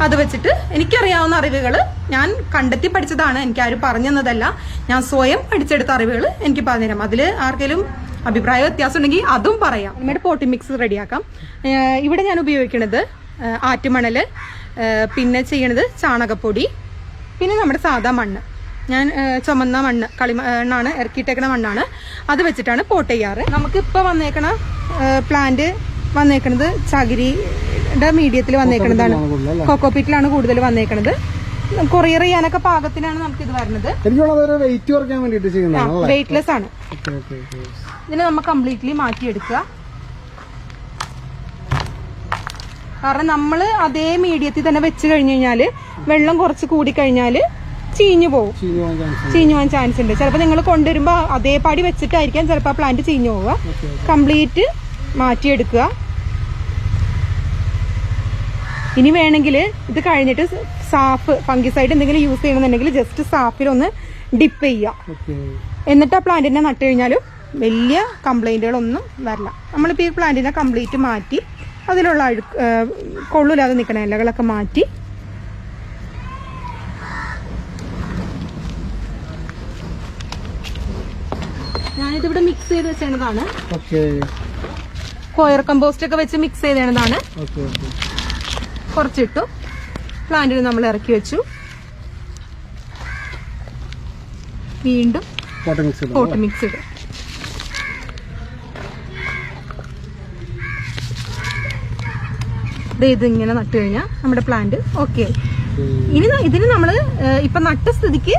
അത് വെച്ചിട്ട് എനിക്കറിയാവുന്ന അറിവുകൾ ഞാൻ കണ്ടെത്തി പഠിച്ചതാണ്. എനിക്ക് ആരും പറഞ്ഞു തന്നതല്ല ഞാൻ സ്വയം പഠിച്ചെടുത്ത അറിവുകൾ എനിക്ക് പറഞ്ഞുതരാം. അതിൽ ആർക്കെങ്കിലും അഭിപ്രായ വ്യത്യാസം ഉണ്ടെങ്കിൽ അതും പറയാം. നമ്മുടെ പോട്ടി മിക്സ് റെഡിയാക്കാം. ഇവിടെ ഞാൻ ഉപയോഗിക്കുന്നത് ആറ്റുമണൽ പിന്നെ ചെയ്യണത് ചാണകപ്പൊടി പിന്നെ നമ്മുടെ സാധാ മണ്ണ്. ഞാൻ ചുമന്ന മണ്ണ് കളി മണ്ണാണ് ഇറക്കിയിട്ടേക്കണ മണ്ണാണ്. അത് വെച്ചിട്ടാണ് പോട്ട് ചെയ്യാറ് നമുക്കിപ്പോൾ വന്നേക്കണ പ്ലാന്റ് വന്നേക്കണത് ചകിരിയുടെ മീഡിയത്തിൽ വന്നേക്കുന്നതാണ് കൊക്കോ പിറ്റിലാണ് കൂടുതൽ വന്നേക്കണത്. കൊറിയർ ചെയ്യാനൊക്കെ പാകത്തിനാണ് വരുന്നത് എനിക്ക് തോന്നുന്നത് ഒരു വെയിറ്റ് കുറയ്ക്കാൻ വേണ്ടിയിട്ട് വെയിറ്റ്ലെസ് ആണ്. ഇതിനെ നമ്മൾ കംപ്ലീറ്റ്ലി മാറ്റിയെടുക്കുക. കാരണം നമ്മൾ അതേ മീഡിയത്തിൽ തന്നെ വെച്ച് കഴിഞ്ഞു കഴിഞ്ഞാൽ വെള്ളം കുറച്ച് കൂടി കഴിഞ്ഞാൽ ചീഞ്ഞു പോകും ചീഞ്ഞു പോകാൻ ചാൻസ് ചീഞ്ഞു പോകാൻ ചാൻസ് ഉണ്ട്. ചിലപ്പോൾ നിങ്ങൾ കൊണ്ടുവരുമ്പോൾ അതേപാടി വെച്ചിട്ടായിരിക്കാം ചിലപ്പോൾ ആ പ്ലാന്റ് ചീഞ്ഞു പോവുക. കംപ്ലീറ്റ് മാറ്റിയെടുക്കുക. ഇനി വേണമെങ്കിൽ ഇത് കഴിഞ്ഞിട്ട് സാഫ് ഫംഗിസൈഡ് എന്തെങ്കിലും യൂസ് ചെയ്യണമെന്നുണ്ടെങ്കിൽ ജസ്റ്റ് സാഫിൽ ഒന്ന് ഡിപ്പ് ചെയ്യുക. എന്നിട്ട് ആ പ്ലാന്റിനെ നട്ട് കഴിഞ്ഞാലും വലിയ കംപ്ലൈന്റുകളൊന്നും വരില്ല. നമ്മളിപ്പോൾ ഈ പ്ലാന്റിനെ കംപ്ലീറ്റ് മാറ്റി അതിലുള്ള അഴുക്ക് കൊള്ളൂലാതെ നിൽക്കണ ഇലകളൊക്കെ മാറ്റി ഞാനിതിവിടെ മിക്സ് ചെയ്ത് വെച്ചതാണ് കോയർ കമ്പോസ്റ്റ് ഒക്കെ വെച്ച് മിക്സ് ചെയ്തതാണ് കുറച്ചിട്ടു. പ്ലാന്റിന് നമ്മൾ ഇറക്കി വെച്ചു. വീണ്ടും കോട്ടൺ മിക്സ് ഇടാം ഇടും. ദേ ഇത് ഇങ്ങനെ നട്ടു കഴിഞ്ഞാൽ നമ്മുടെ പ്ലാന്റ് ഓക്കെ ആയി. ഇനി ഇതിന് നമ്മൾ ഇപ്പൊ നട്ട സ്ഥിതിക്ക്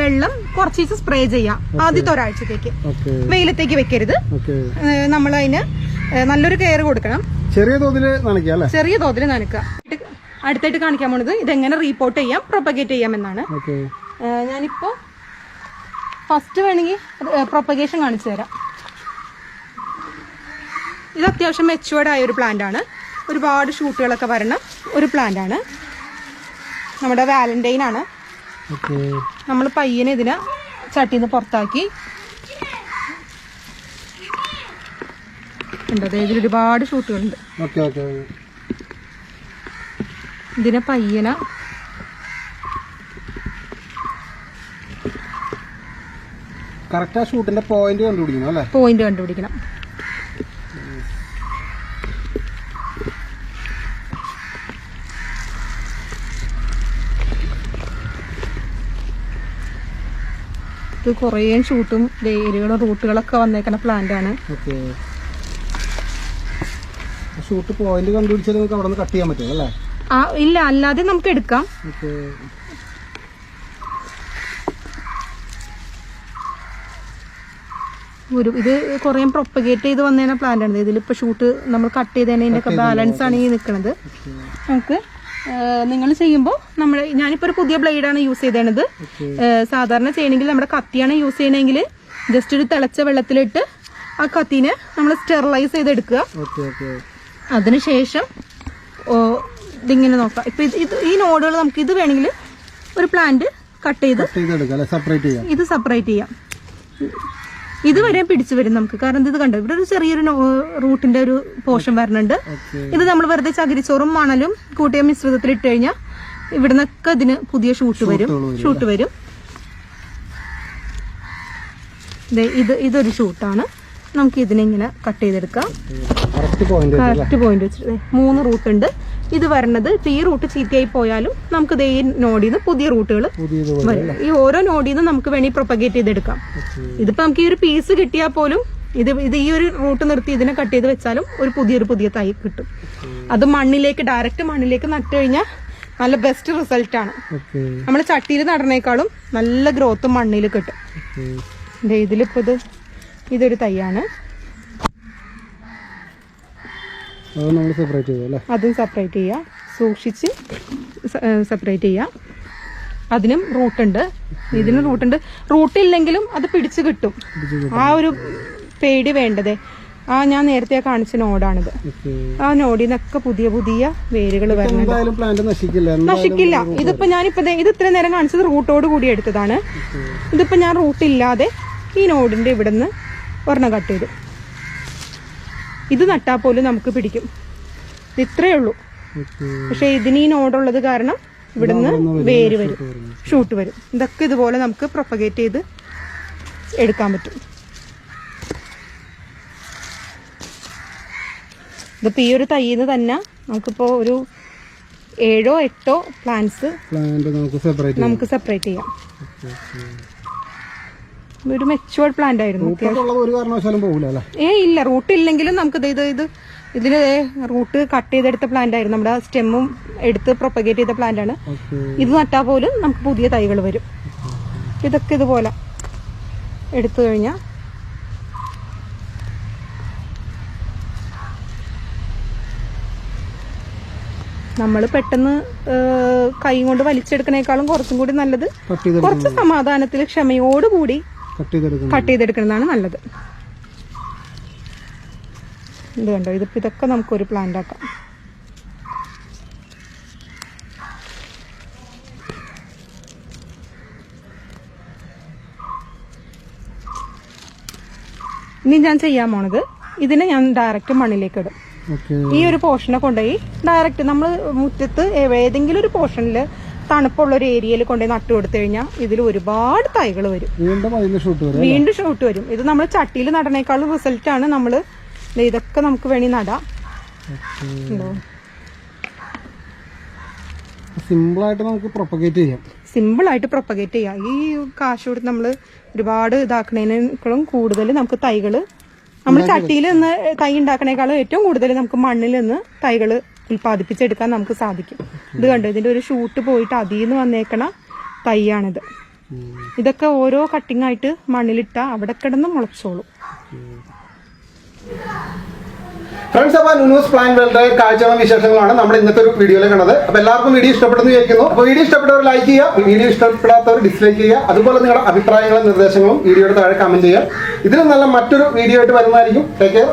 വെള്ളം കുറച്ച് ദിവസം സ്പ്രേ ചെയ്യാം. ആദ്യത്തെ ഒരാഴ്ചത്തേക്ക്. വെയിലത്തേക്ക് വെക്കരുത്. നമ്മൾ അതിന് നല്ലൊരു കെയർ കൊടുക്കണം. ചെറിയ തോതിൽ ചെറിയ തോതിൽ നനക്കുക അടുത്തായിട്ട് കാണിക്കാൻ പോണത് ഇതെങ്ങനെ റീപോർട്ട് ചെയ്യാം പ്രൊപ്പഗേറ്റ് ചെയ്യാം എന്നാണ്. ഞാനിപ്പോ ഫസ്റ്റ് വേണമെങ്കിൽ പ്രൊപ്പഗേഷൻ കാണിച്ചു തരാം. ഇത് അത്യാവശ്യം മെച്ചുവേർഡ് ആയ ഒരു പ്ലാന്റ് ആണ്. ഒരുപാട് ഷൂട്ടുകളൊക്കെ വരണം ഒരു പ്ലാന്റ് ആണ്. നമ്മുടെ വാലന്റൈൻ ആണ്. നമ്മൾ പയ്യനെ ഇതിനെ ചട്ടിയിൽ നിന്ന് പുറത്താക്കി ഉണ്ട് ഇതിൽ ഒരുപാട് ഷൂട്ടുകളുണ്ട്. ഇതിനെ പയ്യനെ കറക്റ്റ് ആ ഷൂട്ടിന്റെ പോയിന്റ് കണ്ടുപിടിക്കണം അല്ലേ? പോയിന്റ് കണ്ടുപിടിക്കണം. ഇത് കുറേ ഷൂട്ടും വേരുകളും റൂട്ടുകളൊക്കെ വന്നേക്കുന്ന പ്ലാന്റ് ആണ്. ഷൂട്ട് പോയിന്റ് കണ്ടുപിടിച്ചാൽ നമുക്ക് അവിടെ നിന്ന് കട്ട് ചെയ്യാൻ പറ്റും അല്ലേ? ആ ഇല്ല അല്ലാതെ നമുക്ക് എടുക്കാം. ഒരു ഇത് കുറേ പ്രൊപ്പഗേറ്റ് ചെയ്ത് വന്നതിനാ പ്ലാന്റ് ആണ്. ഇതിലിപ്പോൾ ഷൂട്ട് നമ്മൾ കട്ട് ചെയ്തതിനൊക്കെ ബാലൻസ് ആണ് ഈ നിൽക്കുന്നത് നമുക്ക് നിങ്ങൾ ചെയ്യുമ്പോൾ നമ്മൾ ഞാനിപ്പോൾ ഒരു പുതിയ ബ്ലേഡാണ് യൂസ് ചെയ്തത് സാധാരണ ചെയ്യണമെങ്കിൽ നമ്മുടെ കത്തിയാണ് യൂസ് ചെയ്യണമെങ്കിൽ ജസ്റ്റ് ഒരു തിളച്ച വെള്ളത്തിലിട്ട് ആ കത്തിനെ നമ്മൾ സ്റ്റെറിലൈസ് ചെയ്തെടുക്കുക. അതിനുശേഷം ഓ, ഇതിങ്ങനെ നോക്കാം. ഇപ്പം ഇത് ഈ നോഡുകൾ നമുക്ക് ഇത് വേണമെങ്കിൽ ഒരു പ്ലാന്റ് കട്ട് ചെയ്ത് ഇത് സെപ്പറേറ്റ് ചെയ്യാം. ഇതുവരെ പിടിച്ചു വരും നമുക്ക്. കാരണം ഇത് കണ്ടു? ഇവിടെ ഒരു ചെറിയൊരു റൂട്ടിന്റെ ഒരു പോർഷൻ വരുന്നുണ്ട് ഇത് നമ്മൾ വെറുതെ ചകിരിച്ചോറും മണലും കൂട്ടിയ മിശ്രിതത്തിൽ ഇട്ട് കഴിഞ്ഞാൽ ഇവിടുന്നൊക്കെ ഇതിന് പുതിയ ഷൂട്ട് വരും. ഷൂട്ട് വരും. ഇത് ഇതൊരു ഷൂട്ടാണ്. നമുക്ക് ഇതിനെ ഇങ്ങനെ കട്ട് ചെയ്തെടുക്കാം. കറക്റ്റ് പോയിന്റ് വെച്ചിട്ട് മൂന്ന് റൂട്ട് ഉണ്ട് ഇത് വരണത് ഇപ്പൊ ഈ റൂട്ട് ചീത്തയായി പോയാലും നമുക്ക് ഈ നോഡിൽ നിന്ന് പുതിയ റൂട്ടുകൾ വരും ഈ ഓരോ നോഡിൽ നിന്ന് നമുക്ക് വേണമെങ്കിൽ പ്രൊപ്പഗേറ്റ് ചെയ്തെടുക്കാം. ഇതിപ്പോ നമുക്ക് ഈ ഒരു പീസ് കിട്ടിയാൽ പോലും ഇത് ഇത് ഈ ഒരു റൂട്ട് നിർത്തി ഇതിനെ കട്ട് ചെയ്ത് വെച്ചാലും ഒരു പുതിയൊരു പുതിയ തൈ കിട്ടും. അത് മണ്ണിലേക്ക് ഡയറക്റ്റ് മണ്ണിലേക്ക് നട്ടു കഴിഞ്ഞാൽ നല്ല ബെസ്റ്റ് റിസൾട്ട് ആണ്. നമ്മൾ നമ്മൾ ചട്ടിയിൽ നടന്നേക്കാളും നല്ല ഗ്രോത്ത് മണ്ണിൽ കിട്ടും. ഇതിലിപ്പോ ഇത് ഇതൊരു തൈയാണ്. അത് നമ്മൾ സെപ്പറേറ്റ് ചെയ്തു അല്ലേ? അതും സെപ്പറേറ്റ് ചെയ്യുക. സൂക്ഷിച്ച് സെപ്പറേറ്റ് ചെയ്യുക. അതിനും റൂട്ടുണ്ട് ഇതിനും റൂട്ടുണ്ട് റൂട്ടില്ലെങ്കിലും അത് പിടിച്ചു കിട്ടും. ആ ഒരു പേടി വേണ്ടതേ. ആ ഞാൻ നേരത്തെ കാണിച്ച നോടാണിത്. ആ നോടിൽ നിന്നൊക്കെ പുതിയ പുതിയ വേരുകൾ വരുന്നത് നശിക്കില്ല. ഇതിപ്പോ ഞാനിപ്പോ ഇത് ഇത്രയും നേരം കാണിച്ചത് റൂട്ടോട് കൂടി എടുത്തതാണ്. ഇതിപ്പോ ഞാൻ റൂട്ടില്ലാതെ ഈ നോഡിന്റെ ഇവിടുന്ന് ഒരെണ്ണം കട്ട് ചെയ്തു. ഇത് നട്ടാൽ പോലും നമുക്ക് പിടിക്കും. ഇത് ഇത്രയേ ഉള്ളൂ. പക്ഷെ ഇതിന് ഈ നോടുള്ളത് കാരണം ഇവിടുന്ന് വേര് വരും. ഷൂട്ട് വരും. ഇതൊക്കെ ഇതുപോലെ നമുക്ക് പ്രൊപ്പഗേറ്റ് ചെയ്ത് എടുക്കാൻ പറ്റും. ഇതിപ്പോ ഈ ഒരു തൈന്ന് തന്നെ നമുക്കിപ്പോ ഒരു ഏഴോ എട്ടോ പ്ലാന്റ്സ് നമുക്ക് സെപ്പറേറ്റ് ചെയ്യാം. ഒരു മെച്ചുവേർഡ് പ്ലാന്റ് ആയിരുന്നു. ഉള്ളത് ഒരു കാരണവശാലും പോകില്ല അല്ലേ? ഏ ഇല്ല. റൂട്ട് ഇല്ലെങ്കിലും നമുക്ക് ഇത് ഇത് ഇത് ഇതിന് റൂട്ട് കട്ട് ചെയ്തെടുത്ത പ്ലാന്റ് ആയിരുന്നു. നമ്മുടെ സ്റ്റെമ്മും എടുത്ത് പ്രൊപ്പഗേറ്റ് ചെയ്ത പ്ലാന്റ് ആണ്. ഇത് നട്ടാൽ പോലും നമുക്ക് പുതിയ തൈകൾ വരും. ഇതൊക്കെ ഇതുപോലെ എടുത്തു കഴിഞ്ഞാൽ നമ്മൾ പെട്ടെന്ന് കൈ കൊണ്ട് വലിച്ചെടുക്കുന്നേക്കാളും കുറച്ചും കൂടി നല്ലത് കുറച്ച് സമാധാനത്തിൽ ക്ഷമയോടുകൂടി കട്ട് ചെയ്തെടുക്കുന്നതാണ് നല്ലത്. ഇത് കണ്ടോ? ഇതിപ്പോ ഇതൊക്കെ നമുക്ക് ഒരു പ്ലാന്റ് ആക്കാം. ഇനി ഞാൻ ചെയ്യാൻ പോണത് ഇതിനെ ഞാൻ ഡയറക്റ്റ് മണ്ണിലേക്ക് ഇടും. ഈ ഒരു പോർഷനെ കൊണ്ടുപോയി ഡയറക്റ്റ് നമ്മൾ മുറ്റത്ത് ഏതെങ്കിലും ഒരു പോർഷനിൽ തണുപ്പുള്ള ഒരു ഏരിയയിൽ കൊണ്ടുപോയി നട്ടു കൊടുത്തു കഴിഞ്ഞാൽ ഇതിൽ ഒരുപാട് തൈകൾ വരും. വീണ്ടും ഷൂട്ട് വരും വീണ്ടും ഷൂട്ട് വരും. ഇത് നമ്മൾ ചട്ടിയിൽ റിസൾട്ട് ആണ് നമ്മൾ ഇതൊക്കെ നമുക്ക് വേണി നടാം. ആയിട്ട് നമുക്ക് പ്രൊപ്പഗേറ്റ് ചെയ്യാം. സിമ്പിൾ ആയിട്ട് പ്രൊപ്പഗേറ്റ് ചെയ്യാം. ഈ കാശ് കൊടുത്ത് നമ്മൾ ഒരുപാട് ഇതാക്കണേക്കാളും കൂടുതൽ നമുക്ക് തൈകൾ നമ്മൾ ചട്ടിയിൽ നിന്ന് തൈ ഉണ്ടാക്കണേക്കാളും ഏറ്റവും കൂടുതൽ നമുക്ക് മണ്ണിൽ നിന്ന് തൈകൾ ഉൽപ്പാദിപ്പിച്ചെടുക്കാൻ നമുക്ക് സാധിക്കും. ഇത് കണ്ടോ? ഇതിന്റെ ഒരു ഷൂട്ട് പോയിട്ട് അതിൽ നിന്ന് വന്നേക്കണ തൈയാണിത്. ഇതൊക്കെ ഓരോ കട്ടിംഗ് ആയിട്ട് മണ്ണിലിട്ട അവിടെ കിടന്ന് മുളച്ചോളും. ഫ്രണ്ട്സ് അപ്പൊ ന്യൂസ് പ്ലാൻ കാഴ്ചകളും വിശേഷങ്ങളാണ് നമ്മൾ ഇന്നത്തെ ഒരു വീഡിയോയിൽ കണ്ടത്. അപ്പൊ എല്ലാവർക്കും വീഡിയോ ഇഷ്ടപ്പെടുന്നു വിചാരിക്കുന്നു. അപ്പൊ വീഡിയോ ഇഷ്ടപ്പെട്ടവർ ലൈക്ക് ചെയ്യുക വീഡിയോ ഇഷ്ടപ്പെടാത്തവർ ഡിസ്ലൈക്ക് ചെയ്യുക. അതുപോലെ നിങ്ങളുടെ അഭിപ്രായങ്ങളും നിർദ്ദേശങ്ങളും വീഡിയോയുടെ താഴെ കമന്റ് ചെയ്യുക. ഇതിലും നല്ല മറ്റൊരു വീഡിയോ ആയിട്ട് വരുന്നതായിരിക്കും. Take care